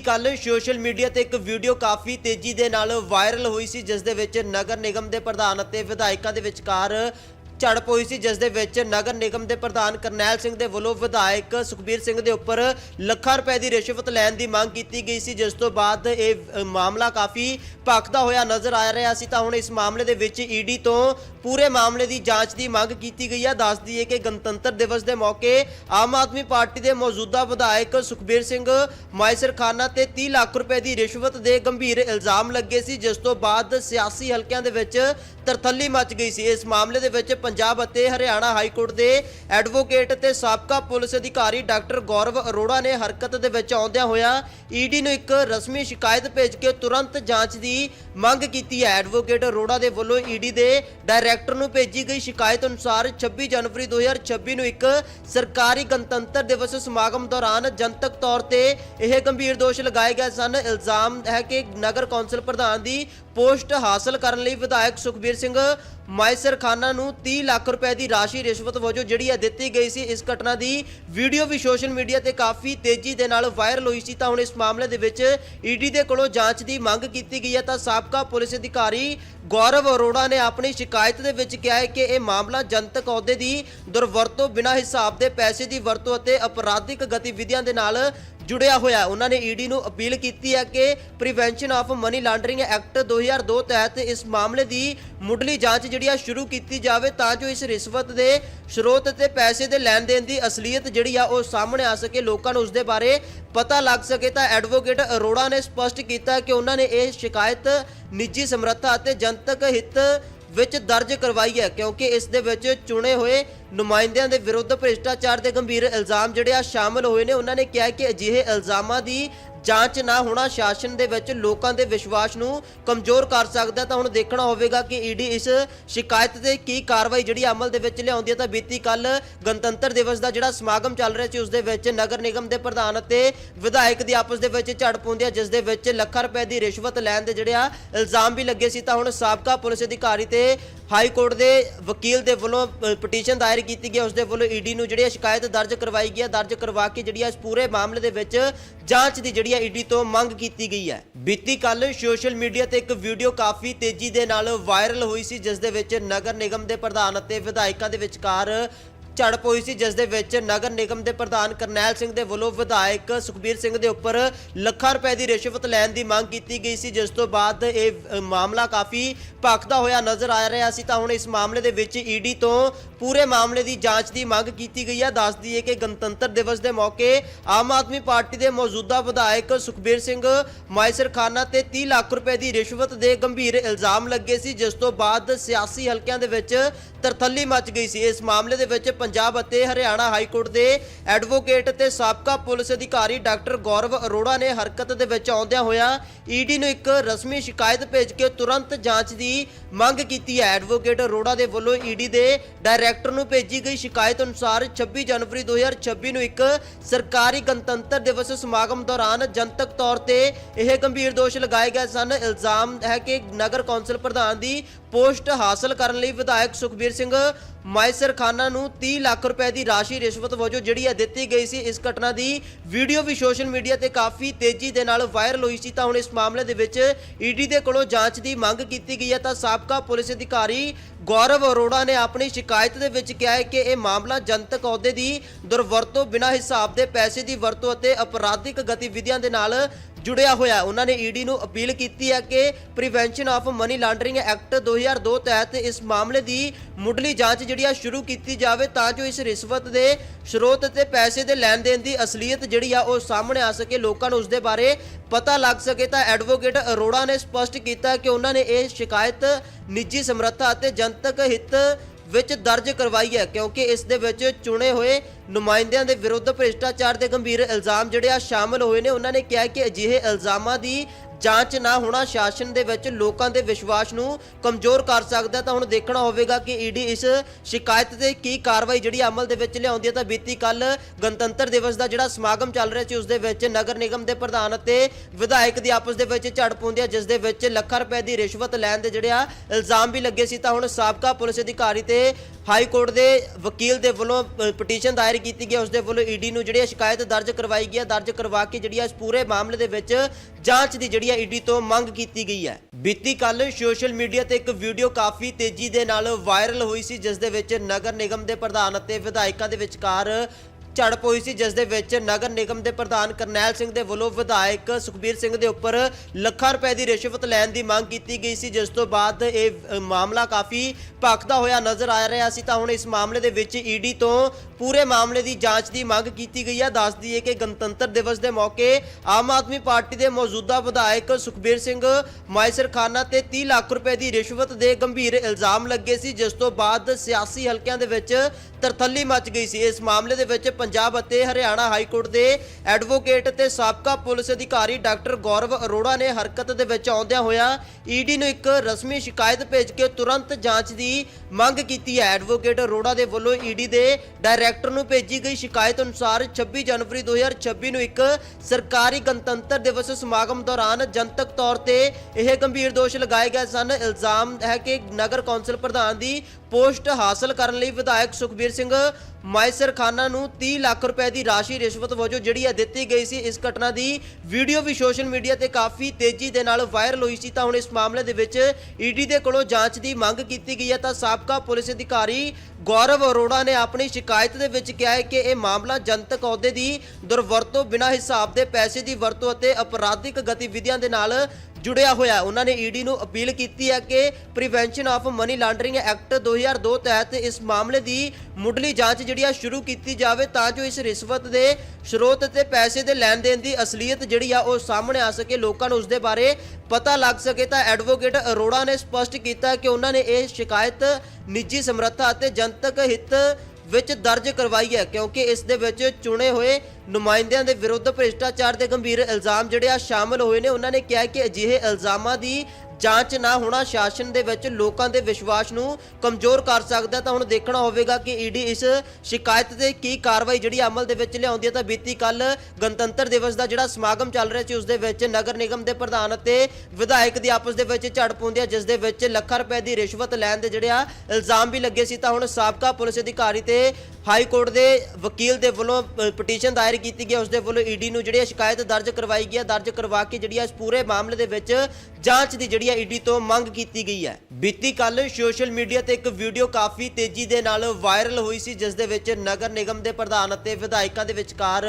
ਕੱਲ social media ਤੇ ਇੱਕ ਵੀਡੀਓ ਕਾਫੀ ਤੇਜ਼ੀ ਦੇ ਨਾਲ ਵਾਇਰਲ ਹੋਈ ਸੀ, ਜਿਸ ਦੇ ਵਿੱਚ ਨਗਰ ਨਿਗਮ ਦੇ ਪ੍ਰਧਾਨ ਅਤੇ ਵਿਧਾਇਕਾਂ ਦੇ ਵਿਚਕਾਰ ਝੜਪ ਹੋਈ ਸੀ, ਜਿਸ ਦੇ ਵਿੱਚ ਨਗਰ ਨਿਗਮ ਦੇ ਪ੍ਰਧਾਨ ਕਰਨੈਲ ਸਿੰਘ ਦੇ ਵੱਲੋਂ ਵਿਧਾਇਕ ਸੁਖਬੀਰ ਸਿੰਘ ਦੇ ਉੱਪਰ ਲੱਖਾਂ ਰੁਪਏ ਦੀ ਰਿਸ਼ਵਤ ਲੈਣ ਦੀ ਮੰਗ ਕੀਤੀ ਗਈ ਸੀ, ਜਿਸ ਤੋਂ ਬਾਅਦ ਇਹ ਮਾਮਲਾ ਕਾਫੀ ਭਖਦਾ ਹੋਇਆ ਨਜ਼ਰ ਆ ਰਿਹਾ ਸੀ। ਤਾਂ ਹੁਣ ਇਸ ਮਾਮਲੇ ਦੇ ਵਿੱਚ ਈਡੀ ਤੋਂ ਪੂਰੇ ਮਾਮਲੇ ਦੀ ਜਾਂਚ ਦੀ ਮੰਗ ਕੀਤੀ ਗਈ ਹੈ ਦੱਸ ਦਈਏ ਕਿ ਗਣਤੰਤਰ ਦਿਵਸ ਦੇ ਮੌਕੇ ਆਮ ਆਦਮੀ ਪਾਰਟੀ ਦੇ ਮੌਜੂਦਾ ਵਿਧਾਇਕ ਸੁਖਬੀਰ ਸਿੰਘ ਮਾਇਸਰ ਖਾਨਾ ਤੇ 30 ਲੱਖ ਰੁਪਏ ਦੀ ਰਿਸ਼ਵਤ ਦੇ ਗੰਭੀਰ ਇਲਜ਼ਾਮ ਲੱਗੇ ਸੀ, ਜਿਸ ਤੋਂ ਬਾਅਦ ਸਿਆਸੀ ਹਲਕਿਆਂ ਦੇ ਵਿੱਚ ਤਰਥੱਲੀ ਮਚ ਗਈ ਸੀ। ਇਸ ਮਾਮਲੇ ਦੇ ਵਿੱਚ ਪੰਜਾਬ ਅਤੇ ਹਰਿਆਣਾ ਹਾਈ ਕੋਰਟ ਦੇ ਐਡਵੋਕੇਟ ਤੇ ਸਾਬਕਾ ਪੁਲਿਸ ਅਧਿਕਾਰੀ ਡਾਕਟਰ ਗੌਰਵ ਅਰੋੜਾ ਨੇ ਹਰਕਤ ਦੇ ਵਿੱਚ ਆਉਂਦਿਆਂ ਹੋਇਆ ਈਡੀ ਨੂੰ ਇੱਕ ਰਸਮੀ ਸ਼ਿਕਾਇਤ ਭੇਜ ਕੇ ਤੁਰੰਤ ਜਾਂਚ ਦੀ ਮੰਗ ਕੀਤੀ ਹੈ। ਐਡਵੋਕੇਟ ਅਰੋੜਾ ਦੇ ਵੱਲੋਂ ਈਡੀ ਦੇ ਡਾਇਰੈਕਟਰ ਨੂੰ ਭੇਜੀ ਗਈ ਸ਼ਿਕਾਇਤ ਅਨੁਸਾਰ 26 ਜਨਵਰੀ 2026 ਨੂੰ ਇੱਕ ਸਰਕਾਰੀ ਗਣਤੰਤਰ ਦਿਵਸ ਸਮਾਗਮ ਦੌਰਾਨ ਜਨਤਕ ਤੌਰ ਤੇ ਇਹ ਗੰਭੀਰ ਦੋਸ਼ ਲਗਾਏ ਗਏ ਸਨ। ਇਲਜ਼ਾਮ ਹੈ ਕਿ ਨਗਰ ਕੌਂਸਲ ਪ੍ਰਧਾਨ ਦੀ ਪੋਸਟ ਹਾਸਲ ਕਰਨ ਲਈ ਵਿਧਾਇਕ ਸੁਖਬੀਰ ਸਿੰਘ ਮਾਇਸਰ ਖਾਨਾ ਨੂੰ 30 ਲੱਖ ਰੁਪਏ ਦੀ ਰਾਸ਼ੀ ਰਿਸ਼ਵਤ ਵਜੋਂ ਜਿਹੜੀ ਹੈ ਦਿੱਤੀ ਗਈ ਸੀ, ਇਸ ਘਟਨਾ ਦੀ ਵੀਡੀਓ ਵੀ ਸੋਸ਼ਲ ਮੀਡੀਆ ਤੇ ਕਾਫੀ ਤੇਜ਼ੀ ਦੇ ਨਾਲ ਵਾਇਰਲ ਹੋਈ ਸੀ। ਤਾਂ ਹੁਣ ਇਸ ਮਾਮਲੇ ਦੇ ਵਿੱਚ ਈਡੀ ਦੇ ਕੋਲੋਂ ਜਾਂਚ ਦੀ ਮੰਗ ਕੀਤੀ ਗਈ ਹੈ। ਤਾਂ ਸਾਬਕਾ ਪੁਲਿਸ ਅਧਿਕਾਰੀ ਗੌਰਵ ਅਰੋੜਾ ਨੇ ਆਪਣੀ ਸ਼ਿਕਾਇਤ ਦੇ ਵਿੱਚ ਕਿਹਾ ਹੈ ਕਿ ਇਹ ਮਾਮਲਾ ਜਨਤਕ ਅਹੁਦੇ ਦੀ ਦੁਰਵਰਤੋਂ ਬਿਨਾਂ ਹਿਸਾਬ ਦੇ ਪੈਸੇ ਦੀ ਵਰਤੋਂ ਅਤੇ ਅਪਰਾਧਿਕ ਗਤੀਵਿਧੀਆਂ ਦੇ ਨਾਲ ਜੁੜਿਆ ਹੋਇਆ ਉਹਨਾਂ ਨੇ ਈਡੀ ਨੂੰ ਅਪੀਲ ਕੀਤੀ ਹੈ ਕਿ prevention of money laundering act 2002 ਤਹਿਤ ਇਸ ਮਾਮਲੇ ਦੀ ਮੁੱਢਲੀ ਜਾਂਚ ਜਿਹੜੀ ਆ ਸ਼ੁਰੂ ਕੀਤੀ ਜਾਵੇ ਤਾਂ ਜੋ ਇਸ ਰਿਸ਼ਵਤ ਦੇ ਸਰੋਤ ਤੇ ਪੈਸੇ ਦੇ ਲੈਣ ਦੇਣ ਦੀ ਅਸਲੀਅਤ ਜਿਹੜੀ ਆ ਉਹ ਸਾਹਮਣੇ ਆ ਸਕੇ। ਲੋਕਾਂ ਨੂੰ ਉਸ ਦੇ ਬਾਰੇ ਪਤਾ ਲੱਗ ਸਕੇ ਤਾਂ ਐਡਵੋਕੇਟ ਅਰੋੜਾ ਨੇ ਸਪਸ਼ਟ ਕੀਤਾ ਕਿ ਉਹਨਾਂ ਨੇ ਇਹ ਸ਼ਿਕਾਇਤ, ਨਿੱਜੀ ਸਮਰੱਥਾ ਅਤੇ ਜਨਤਕ ਹਿੱਤ ਵਿੱਚ ਦਰਜ ਕਰਵਾਈ ਹੈ, ਕਿਉਂਕਿ ਇਸ ਦੇ ਵਿੱਚ ਚੁਣੇ ਹੋਏ ਨੁਮਾਇੰਦਿਆਂ ਦੇ ਵਿਰੁੱਧ ਭ੍ਰਿਸ਼ਟਾਚਾਰ ਦੇ ਗੰਭੀਰ ਇਲਜ਼ਾਮ ਜਿਹੜੇ ਆ ਸ਼ਾਮਲ ਹੋਏ ਨੇ। ਉਹਨਾਂ ਨੇ ਕਿਹਾ ਕਿ ਅਜਿਹੇ ਇਲਜ਼ਾਮਾਂ ਦੀ ਜਾਂਚ ਨਾ ਹੋਣਾ ਸ਼ਾਸਨ ਦੇ ਵਿੱਚ ਲੋਕਾਂ ਦੇ ਵਿਸ਼ਵਾਸ ਨੂੰ ਕਮਜ਼ੋਰ ਕਰ ਸਕਦਾ ਤਾਂ ਹੁਣ ਦੇਖਣਾ ਹੋਵੇਗਾ ਕਿ ਈਡੀ ਇਸ ਸ਼ਿਕਾਇਤ ਤੇ ਕੀ ਕਾਰਵਾਈ ਜਿਹੜੀ ਅਮਲ ਦੇ ਵਿੱਚ ਲਿਆਉਂਦੀ ਹੈ ਤਾਂ ਬੀਤੀ ਕੱਲ ਗਣਤੰਤਰ ਦਿਵਸ ਦਾ ਜਿਹੜਾ ਸਮਾਗਮ ਚੱਲ ਰਿਹਾ ਸੀ, ਉਸ ਦੇ ਵਿੱਚ ਨਗਰ ਨਿਗਮ ਦੇ ਪ੍ਰਧਾਨ ਅਤੇ ਵਿਧਾਇਕ ਦੀ ਆਪਸ ਦੇ ਵਿੱਚ ਝੜਪ ਹੁੰਦੀ ਹੈ, ਜਿਸ ਦੇ ਵਿੱਚ ਲੱਖਾਂ ਰੁਪਏ ਦੀ ਰਿਸ਼ਵਤ ਲੈਣ ਦੇ ਜਿਹੜੇ ਆ ਇਲਜ਼ਾਮ ਵੀ ਲੱਗੇ ਸੀ ਤਾਂ ਹੁਣ ਸਾਬਕਾ ਪੁਲਿਸ ਅਧਿਕਾਰੀ ਤੇ ਹਾਈ ਕੋਰਟ ਦੇ ਵਕੀਲ ਦੇ ਵੱਲੋਂ ਪਟੀਸ਼ਨ ਦਾਇਰ ਕੀਤੀ ਗਈ ਹੈ। ਉਸ ਦੇ ਵੱਲੋਂ ਈਡੀ ਨੂੰ ਜਿਹੜੀ ਹੈ ਸ਼ਿਕਾਇਤ ਦਰਜ ਕਰਵਾਈ ਗਈ ਹੈ, ਦਰਜ ਕਰਵਾ ਕੇ ਜਿਹੜੀ ਹੈ ਇਸ ਪੂਰੇ ਮਾਮਲੇ ਦੇ ਵਿੱਚ ਜਾਂਚ ਦੀ ਜਿਹੜੀ ਹੈ ਈਡੀ ਤੋਂ ਮੰਗ ਕੀਤੀ ਗਈ ਹੈ। ਬੀਤੀ ਕੱਲ ਸੋਸ਼ਲ ਮੀਡੀਆ ਤੇ ਇੱਕ ਵੀਡੀਓ ਕਾਫੀ ਤੇਜ਼ੀ ਦੇ ਨਾਲ ਵਾਇਰਲ ਹੋਈ ਸੀ, ਜਿਸ ਦੇ ਵਿੱਚ ਨਗਰ ਨਿਗਮ ਦੇ ਪ੍ਰਧਾਨ ਅਤੇ ਵਿਧਾਇਕਾਂ ਦੇ ਵਿਚਕਾਰ ਝੜਪ ਹੋਈ ਸੀ, ਜਿਸ ਦੇ ਵਿੱਚ ਨਗਰ ਨਿਗਮ ਦੇ ਪ੍ਰਧਾਨ ਕਰਨੈਲ ਸਿੰਘ ਦੇ ਵੱਲੋਂ ਵਿਧਾਇਕ ਸੁਖਬੀਰ ਸਿੰਘ ਦੇ ਉੱਪਰ ਲੱਖਾਂ ਰੁਪਏ ਦੀ ਰਿਸ਼ਵਤ ਲੈਣ ਦੀ ਮੰਗ ਕੀਤੀ ਗਈ ਸੀ, ਜਿਸ ਤੋਂ ਬਾਅਦ ਇਹ ਮਾਮਲਾ ਕਾਫੀ ਭਖਦਾ ਹੋਇਆ ਨਜ਼ਰ ਆ ਰਿਹਾ ਸੀ। ਤਾਂ ਹੁਣ ਇਸ ਮਾਮਲੇ ਦੇ ਵਿੱਚ ਈਡੀ ਤੋਂ ਪੂਰੇ ਮਾਮਲੇ ਦੀ ਜਾਂਚ ਦੀ ਮੰਗ ਕੀਤੀ ਗਈ ਹੈ। ਦੱਸ ਦਈਏ ਕਿ ਗਣਤੰਤਰ ਦਿਵਸ ਦੇ ਮੌਕੇ ਆਮ ਆਦਮੀ ਪਾਰਟੀ ਦੇ ਮੌਜੂਦਾ ਵਿਧਾਇਕ ਸੁਖਬੀਰ ਸਿੰਘ ਮਾਇਸਰ ਖਾਨਾ ਤੇ 30 ਲੱਖ ਰੁਪਏ ਦੀ ਰਿਸ਼ਵਤ ਦੇ ਗੰਭੀਰ ਇਲਜ਼ਾਮ ਲੱਗੇ ਸੀ, ਜਿਸ ਤੋਂ ਬਾਅਦ ਸਿਆਸੀ ਹਲਕਿਆਂ ਦੇ ਵਿੱਚ ਤਰਥੱਲੀ ਮਚ ਗਈ ਸੀ। ਇਸ ਮਾਮਲੇ ਦੇ ਵਿੱਚ ਪੰਜਾਬ ਅਤੇ ਹਰਿਆਣਾ ਹਾਈ ਕੋਰਟ ਦੇ ਐਡਵੋਕੇਟ ਤੇ ਸਾਬਕਾ ਪੁਲਿਸ ਅਧਿਕਾਰੀ ਡਾਕਟਰ ਗੌਰਵ ਅਰੋੜਾ ਨੇ ਹਰਕਤ ਦੇ ਵਿੱਚ ਆਉਂਦਿਆਂ ਹੋਇਆ ਈਡੀ ਨੂੰ ਇੱਕ ਰਸਮੀ ਸ਼ਿਕਾਇਤ ਭੇਜ ਕੇ ਤੁਰੰਤ ਜਾਂਚ ਦੀ ਮੰਗ ਕੀਤੀ ਹੈ। ਐਡਵੋਕੇਟ ਅਰੋੜਾ ਦੇ ਵੱਲੋਂ ਈਡੀ ਦੇ ਡਾਇਰੈਕਟਰ ਨੂੰ ਭੇਜੀ ਗਈ ਸ਼ਿਕਾਇਤ ਅਨੁਸਾਰ 26 ਜਨਵਰੀ 2026 ਨੂੰ ਇੱਕ ਸਰਕਾਰੀ ਗਣਤੰਤਰ ਦਿਵਸ ਸਮਾਗਮ ਦੌਰਾਨ ਜਨਤਕ ਤੌਰ ਤੇ ਇਹ ਗੰਭੀਰ ਦੋਸ਼ ਲਗਾਏ ਗਏ ਸਨ। ਇਲਜ਼ਾਮ ਹੈ ਕਿ ਨਗਰ ਕੌਂਸਲ ਪ੍ਰਧਾਨ ਦੀ ਪੋਸਟ ਹਾਸਲ ਕਰਨ ਲਈ ਵਿਧਾਇਕ ਸੁਖਬੀਰ ਸਿੰਘ ਮਾਇਸਰ ਖਾਨਾ ਨੂੰ 30 ਲੱਖ ਰੁਪਏ ਦੀ ਰਾਸ਼ੀ ਰਿਸ਼ਵਤ ਵਜੋਂ ਜਿਹੜੀ ਹੈ ਦਿੱਤੀ ਗਈ ਸੀ, ਇਸ ਘਟਨਾ ਦੀ ਵੀਡੀਓ ਵੀ ਸੋਸ਼ਲ ਮੀਡੀਆ ਤੇ ਕਾਫੀ ਤੇਜ਼ੀ ਦੇ ਨਾਲ ਵਾਇਰਲ ਹੋਈ ਸੀ। ਤਾਂ ਹੁਣ ਇਸ ਮਾਮਲੇ ਦੇ ਵਿੱਚ ਈਡੀ ਦੇ ਕੋਲੋਂ ਜਾਂਚ ਦੀ ਮੰਗ ਕੀਤੀ ਗਈ ਹੈ। ਤਾਂ ਸਾਬਕਾ ਪੁਲਿਸ ਅਧਿਕਾਰੀ ਗੌਰਵ ਅਰੋੜਾ ਨੇ ਆਪਣੀ ਸ਼ਿਕਾਇਤ ਦੇ ਵਿੱਚ ਕਿਹਾ ਹੈ ਕਿ ਇਹ ਮਾਮਲਾ ਜਨਤਕ ਅਹੁਦੇ ਦੀ ਦੁਰਵਰਤੋਂ ਬਿਨਾਂ ਹਿਸਾਬ ਦੇ ਪੈਸੇ ਦੀ ਵਰਤੋਂ ਅਤੇ ਅਪਰਾਧਿਕ ਗਤੀਵਿਧੀਆਂ ਦੇ ਨਾਲ ਜੁੜਿਆ ਹੋਇਆ। ਉਹਨਾਂ ਨੇ ਈਡੀ ਨੂੰ ਅਪੀਲ ਕੀਤੀ ਹੈ ਕਿ prevention of money laundering act 2002 ਤਹਿਤ ਇਸ ਮਾਮਲੇ ਦੀ ਮੁੱਢਲੀ ਜਾਂਚ ਜਿਹੜੀ ਆ ਸ਼ੁਰੂ ਕੀਤੀ ਜਾਵੇ ਤਾਂ ਜੋ ਇਸ ਰਿਸ਼ਵਤ ਦੇ ਸਰੋਤ ਤੇ ਪੈਸੇ ਦੇ ਲੈਣ ਦੇਣ ਦੀ ਅਸਲੀਅਤ ਜਿਹੜੀ ਆ ਉਹ ਸਾਹਮਣੇ ਆ ਸਕੇ, ਲੋਕਾਂ ਨੂੰ ਉਸ ਦੇ ਬਾਰੇ ਪਤਾ ਲੱਗ ਸਕੇ। ਤਾਂ ਐਡਵੋਕੇਟ ਅਰੋੜਾ ਨੇ ਸਪਸ਼ਟ ਕੀਤਾ ਕਿ ਉਹਨਾਂ ਨੇ ਇਹ ਸ਼ਿਕਾਇਤ ਨਿੱਜੀ ਸਮਰੱਥਾ ਅਤੇ ਜਨਤਕ ਹਿੱਤ ਵਿੱਚ ਦਰਜ ਕਰਵਾਈ ਹੈ, ਕਿਉਂਕਿ ਇਸ ਦੇ ਵਿੱਚ ਚੁਣੇ ਹੋਏ ਨੁਮਾਇੰਦਿਆਂ ਦੇ ਵਿਰੁੱਧ ਭ੍ਰਿਸ਼ਟਾਚਾਰ ਦੇ ਗੰਭੀਰ ਇਲਜ਼ਾਮ ਜਿਹੜੇ ਆ ਸ਼ਾਮਲ ਹੋਏ ਨੇ। ਉਹਨਾਂ ਨੇ ਕਿਹਾ ਕਿ ਅਜਿਹੇ ਇਲਜ਼ਾਮਾਂ ਦੀ ਜਾਂਚ ਨਾ ਹੋਣਾ ਸ਼ਾਸਨ ਦੇ ਵਿੱਚ ਲੋਕਾਂ ਦੇ ਵਿਸ਼ਵਾਸ ਨੂੰ ਕਮਜ਼ੋਰ ਕਰ ਸਕਦਾ ਤਾਂ ਹੁਣ ਦੇਖਣਾ ਹੋਵੇਗਾ ਕਿ ਈਡੀ ਇਸ ਸ਼ਿਕਾਇਤ ਤੇ ਕੀ ਕਾਰਵਾਈ ਜਿਹੜੀ ਅਮਲ ਦੇ ਵਿੱਚ ਲਿਆਉਂਦੀ ਹੈ, ਤਾਂ ਬੀਤੀ ਕੱਲ ਗਣਤੰਤਰ ਦਿਵਸ ਦਾ ਜਿਹੜਾ ਸਮਾਗਮ ਚੱਲ ਰਿਹਾ ਸੀ, ਉਸ ਦੇ ਵਿੱਚ ਨਗਰ ਨਿਗਮ ਦੇ ਪ੍ਰਧਾਨ ਅਤੇ ਵਿਧਾਇਕ ਦੀ ਆਪਸ ਦੇ ਵਿੱਚ ਝੜਪ ਹੁੰਦੀ ਹੈ, ਜਿਸ ਦੇ ਵਿੱਚ ਲੱਖਾਂ ਰੁਪਏ ਦੀ ਰਿਸ਼ਵਤ ਲੈਣ ਦੇ ਜਿਹੜੇ ਆ ਇਲਜ਼ਾਮ ਵੀ ਲੱਗੇ ਸੀ, ਤਾਂ ਹੁਣ ਸਾਬਕਾ ਪੁਲਿਸ ਅਧਿਕਾਰੀ ਤੇ ਹਾਈ ਕੋਰਟ ਦੇ ਵਕੀਲ ਦੇ ਵੱਲੋਂ ਪਟੀਸ਼ਨ ਦਾਇਰ ਕੀਤੀ ਗਈ ਹੈ, ਉਸ ਦੇ ਵੱਲੋਂ ਈਡੀ ਨੂੰ ਜਿਹੜੀ ਹੈ ਸ਼ਿਕਾਇਤ ਦਰਜ ਕਰਵਾਈ ਗਈ ਹੈ ਦਰਜ ਕਰਵਾ ਕੇ ਜਿਹੜੀ ਹੈ ਇਸ ਪੂਰੇ ਮਾਮਲੇ ਦੇ ਵਿੱਚ ਜਾਂਚ ਦੀ ਜਿਹੜੀ ਹੈ ਈਡੀ ਤੋਂ ਮੰਗ ਕੀਤੀ ਗਈ ਹੈ। ਬੀਤੀ ਕੱਲ ਸੋਸ਼ਲ ਮੀਡੀਆ ਤੇ ਇੱਕ ਵੀਡੀਓ ਕਾਫੀ ਤੇਜ਼ੀ ਦੇ ਨਾਲ ਵਾਇਰਲ ਹੋਈ ਸੀ ਜਿਸ ਦੇ ਵਿੱਚ ਨਗਰ ਨਿਗਮ ਦੇ ਪ੍ਰਧਾਨ ਅਤੇ ਵਿਧਾਇਕਾਂ ਦੇ ਵਿਚਕਾਰ ਝੜਪ ਹੋਈ ਸੀ, ਜਿਸ ਦੇ ਵਿੱਚ ਨਗਰ ਨਿਗਮ ਦੇ ਪ੍ਰਧਾਨ ਕਰਨੈਲ ਸਿੰਘ ਦੇ ਵੱਲੋਂ ਵਿਧਾਇਕ ਸੁਖਬੀਰ ਸਿੰਘ ਦੇ ਉੱਪਰ ਲੱਖਾਂ ਰੁਪਏ ਦੀ ਰਿਸ਼ਵਤ ਲੈਣ ਦੀ ਮੰਗ ਕੀਤੀ ਗਈ ਸੀ, ਜਿਸ ਤੋਂ ਬਾਅਦ ਇਹ ਮਾਮਲਾ ਕਾਫੀ ਭਖਦਾ ਹੋਇਆ ਨਜ਼ਰ ਆ ਰਿਹਾ ਸੀ। ਤਾਂ ਹੁਣ ਇਸ ਮਾਮਲੇ ਦੇ ਵਿੱਚ ਈਡੀ ਤੋਂ ਪੂਰੇ ਮਾਮਲੇ ਦੀ ਜਾਂਚ ਦੀ ਮੰਗ ਕੀਤੀ ਗਈ ਹੈ। ਦੱਸ ਦਈਏ ਕਿ ਗਣਤੰਤਰ ਦਿਵਸ ਦੇ ਮੌਕੇ ਆਮ ਆਦਮੀ ਪਾਰਟੀ ਦੇ ਮੌਜੂਦਾ ਵਿਧਾਇਕ ਸੁਖਬੀਰ ਸਿੰਘ ਮਾਇਸਰ ਖਾਨਾ ਤੇ 30 ਲੱਖ ਰੁਪਏ ਦੀ ਰਿਸ਼ਵਤ ਦੇ ਗੰਭੀਰ ਇਲਜ਼ਾਮ ਲੱਗੇ ਸੀ, ਜਿਸ ਤੋਂ ਬਾਅਦ ਸਿਆਸੀ ਹਲਕਿਆਂ ਦੇ ਵਿੱਚ ਤਰਥੱਲੀ ਮਚ ਗਈ ਸੀ। ਇਸ ਮਾਮਲੇ ਦੇ ਵਿੱਚ ਪੰਜਾਬ ਅਤੇ ਹਰਿਆਣਾ ਹਾਈ ਕੋਰਟ ਦੇ ਐਡਵੋਕੇਟ ਤੇ ਸਾਬਕਾ ਪੁਲਿਸ ਅਧਿਕਾਰੀ ਡਾਕਟਰ ਗੌਰਵ ਅਰੋੜਾ ਨੇ ਹਰਕਤ ਦੇ ਵਿੱਚ ਆਉਂਦਿਆਂ ਹੋਇਆ ਈਡੀ ਨੂੰ ਇੱਕ ਰਸਮੀ ਸ਼ਿਕਾਇਤ ਭੇਜ ਕੇ ਤੁਰੰਤ ਜਾਂਚ ਦੀ ਮੰਗ ਕੀਤੀ ਹੈ। ਐਡਵੋਕੇਟ ਅਰੋੜਾ ਦੇ ਵੱਲੋਂ ਈਡੀ ਦੇ ਡਾਇਰੈਕਟਰ ਨੂੰ ਭੇਜੀ ਗਈ ਸ਼ਿਕਾਇਤ ਅਨੁਸਾਰ 26 ਜਨਵਰੀ 2026 ਨੂੰ ਇੱਕ ਸਰਕਾਰੀ ਗਣਤੰਤਰ ਦਿਵਸ ਸਮਾਗਮ ਦੌਰਾਨ ਜਨਤਕ ਤੌਰ ਤੇ ਇਹ ਗੰਭੀਰ ਦੋਸ਼ ਲਗਾਏ ਗਏ ਸਨ। ਇਲਜ਼ਾਮ ਹੈ ਕਿ ਨਗਰ ਕੌਂਸਲ ਪ੍ਰਧਾਨ ਦੀ ਪੋਸਟ ਹਾਸਲ ਕਰਨ ਲਈ ਵਿਧਾਇਕ ਸੁਖਬੀਰ ਸਿੰਘ ਮਾਇਸਰ ਖਾਨਾ ਨੂੰ 30 ਲੱਖ ਰੁਪਏ ਦੀ ਰਾਸ਼ੀ ਰਿਸ਼ਵਤ ਵਜੋਂ ਜਿਹੜੀ ਹੈ ਦਿੱਤੀ ਗਈ ਸੀ, ਇਸ ਘਟਨਾ ਦੀ ਵੀਡੀਓ ਵੀ ਸੋਸ਼ਲ ਮੀਡੀਆ ਤੇ ਕਾਫੀ ਤੇਜ਼ੀ ਦੇ ਨਾਲ ਵਾਇਰਲ ਹੋਈ ਸੀ। ਤਾਂ ਹੁਣ ਇਸ ਮਾਮਲੇ ਦੇ ਵਿੱਚ ਈਡੀ ਦੇ ਕੋਲੋਂ ਜਾਂਚ ਦੀ ਮੰਗ ਕੀਤੀ ਗਈ ਹੈ। ਤਾਂ ਸਾਬਕਾ ਪੁਲਿਸ ਅਧਿਕਾਰੀ ਗੌਰਵ ਅਰੋੜਾ ਨੇ ਆਪਣੀ ਸ਼ਿਕਾਇਤ ਦੇ ਵਿੱਚ ਕਿਹਾ ਹੈ ਕਿ ਇਹ ਮਾਮਲਾ ਜਨਤਕ ਅਹੁਦੇ ਦੀ ਦੁਰਵਰਤੋਂ ਬਿਨਾਂ ਹਿਸਾਬ ਦੇ ਪੈਸੇ ਦੀ ਵਰਤੋਂ ਅਤੇ ਅਪਰਾਧਿਕ ਗਤੀਵਿਧੀਆਂ ਦੇ ਨਾਲ ਜੁੜਿਆ ਹੋਇਆ ਉਹਨਾਂ ਨੇ ਈਡੀ ਨੂੰ ਅਪੀਲ ਕੀਤੀ ਹੈ ਕਿ prevention of money laundering act 2002 ਤਹਿਤ ਇਸ ਮਾਮਲੇ ਦੀ ਮੁੱਢਲੀ ਜਾਂਚ ਜਿਹੜੀ ਆ ਸ਼ੁਰੂ ਕੀਤੀ ਜਾਵੇ ਤਾਂ ਜੋ ਇਸ ਰਿਸ਼ਵਤ ਦੇ ਸਰੋਤ ਤੇ ਪੈਸੇ ਦੇ ਲੈਣ ਦੇਣ ਦੀ ਅਸਲੀਅਤ ਜਿਹੜੀ ਆ ਉਹ ਸਾਹਮਣੇ ਆ ਸਕੇ। ਲੋਕਾਂ ਨੂੰ ਉਸ ਦੇ ਬਾਰੇ ਪਤਾ ਲੱਗ ਸਕੇ ਤਾਂ ਐਡਵੋਕੇਟ ਅਰੋੜਾ ਨੇ ਸਪਸ਼ਟ ਕੀਤਾ ਕਿ ਉਹਨਾਂ ਨੇ ਇਹ ਸ਼ਿਕਾਇਤ, ਨਿੱਜੀ ਸਮਰੱਥਾ ਅਤੇ ਜਨਤਕ ਹਿੱਤ ਵਿੱਚ ਦਰਜ ਕਰਵਾਈ ਹੈ, ਕਿਉਂਕਿ ਇਸ ਦੇ ਵਿੱਚ ਚੁਣੇ ਹੋਏ ਨੁਮਾਇੰਦਿਆਂ ਦੇ ਵਿਰੁੱਧ ਭ੍ਰਿਸ਼ਟਾਚਾਰ ਦੇ ਗੰਭੀਰ ਇਲਜ਼ਾਮ ਜਿਹੜੇ ਆ ਸ਼ਾਮਲ ਹੋਏ ਨੇ। ਉਹਨਾਂ ਨੇ ਕਿਹਾ ਕਿ ਅਜਿਹੇ ਇਲਜ਼ਾਮਾਂ ਦੀ ਜਾਂਚ ਨਾ ਹੋਣਾ ਸ਼ਾਸਨ ਦੇ ਵਿੱਚ ਲੋਕਾਂ ਦੇ ਵਿਸ਼ਵਾਸ ਨੂੰ ਕਮਜ਼ੋਰ ਕਰ ਸਕਦਾ ਤਾਂ ਹੁਣ ਦੇਖਣਾ ਹੋਵੇਗਾ ਕਿ ਈਡੀ ਇਸ ਸ਼ਿਕਾਇਤ ਤੇ ਕੀ ਕਾਰਵਾਈ ਜਿਹੜੀ ਅਮਲ ਦੇ ਵਿੱਚ ਲਿਆਉਂਦੀ ਹੈ ਤਾਂ ਬੀਤੀ ਕੱਲ ਗਣਤੰਤਰ ਦਿਵਸ ਦਾ ਜਿਹੜਾ ਸਮਾਗਮ ਚੱਲ ਰਿਹਾ ਸੀ ਉਸ ਦੇ ਵਿੱਚ ਨਗਰ ਨਿਗਮ ਦੇ ਪ੍ਰਧਾਨ ਅਤੇ ਵਿਧਾਇਕ ਦੀ ਆਪਸ ਦੇ ਵਿੱਚ ਝੜਪ ਹੁੰਦੀ ਹੈ ਜਿਸ ਦੇ ਵਿੱਚ ਲੱਖਾਂ ਰੁਪਏ ਦੀ ਰਿਸ਼ਵਤ ਲੈਣ ਦੇ ਜਿਹੜੇ ਆ ਇਲਜ਼ਾਮ ਵੀ ਲੱਗੇ ਸੀ ਤਾਂ ਹੁਣ ਸਾਬਕਾ ਪੁਲਿਸ ਅਧਿਕਾਰੀ ਤੇ ਹਾਈ ਕੋਰਟ ਦੇ ਵਕੀਲ ਦੇ ਵੱਲੋਂ ਪਟੀਸ਼ਨ ਦਾਇਰ ਕੀਤੀ ਗਈ ਹੈ, ਉਸ ਦੇ ਵੱਲੋਂ ਈਡੀ ਨੂੰ ਜਿਹੜੀ ਹੈ ਸ਼ਿਕਾਇਤ ਦਰਜ ਕਰਵਾਈ ਗਈ ਹੈ ਦਰਜ ਕਰਵਾ ਕੇ ਜਿਹੜੀ ਹੈ ਇਸ ਪੂਰੇ ਮਾਮਲੇ ਦੇ ਵਿੱਚ ਜਾਂਚ ਦੀ ਜਿਹੜੀ ਹੈ ਈਡੀ ਤੋਂ ਮੰਗ ਕੀਤੀ ਗਈ ਹੈ। ਬੀਤੀ ਕੱਲ ਸੋਸ਼ਲ ਮੀਡੀਆ ਤੇ ਇੱਕ ਵੀਡੀਓ ਕਾਫੀ ਤੇਜ਼ੀ ਦੇ ਨਾਲ ਵਾਇਰਲ ਹੋਈ ਸੀ, ਜਿਸ ਦੇ ਵਿੱਚ ਨਗਰ ਨਿਗਮ ਦੇ ਪ੍ਰਧਾਨ ਅਤੇ ਵਿਧਾਇਕਾਂ ਦੇ ਵਿਚਕਾਰ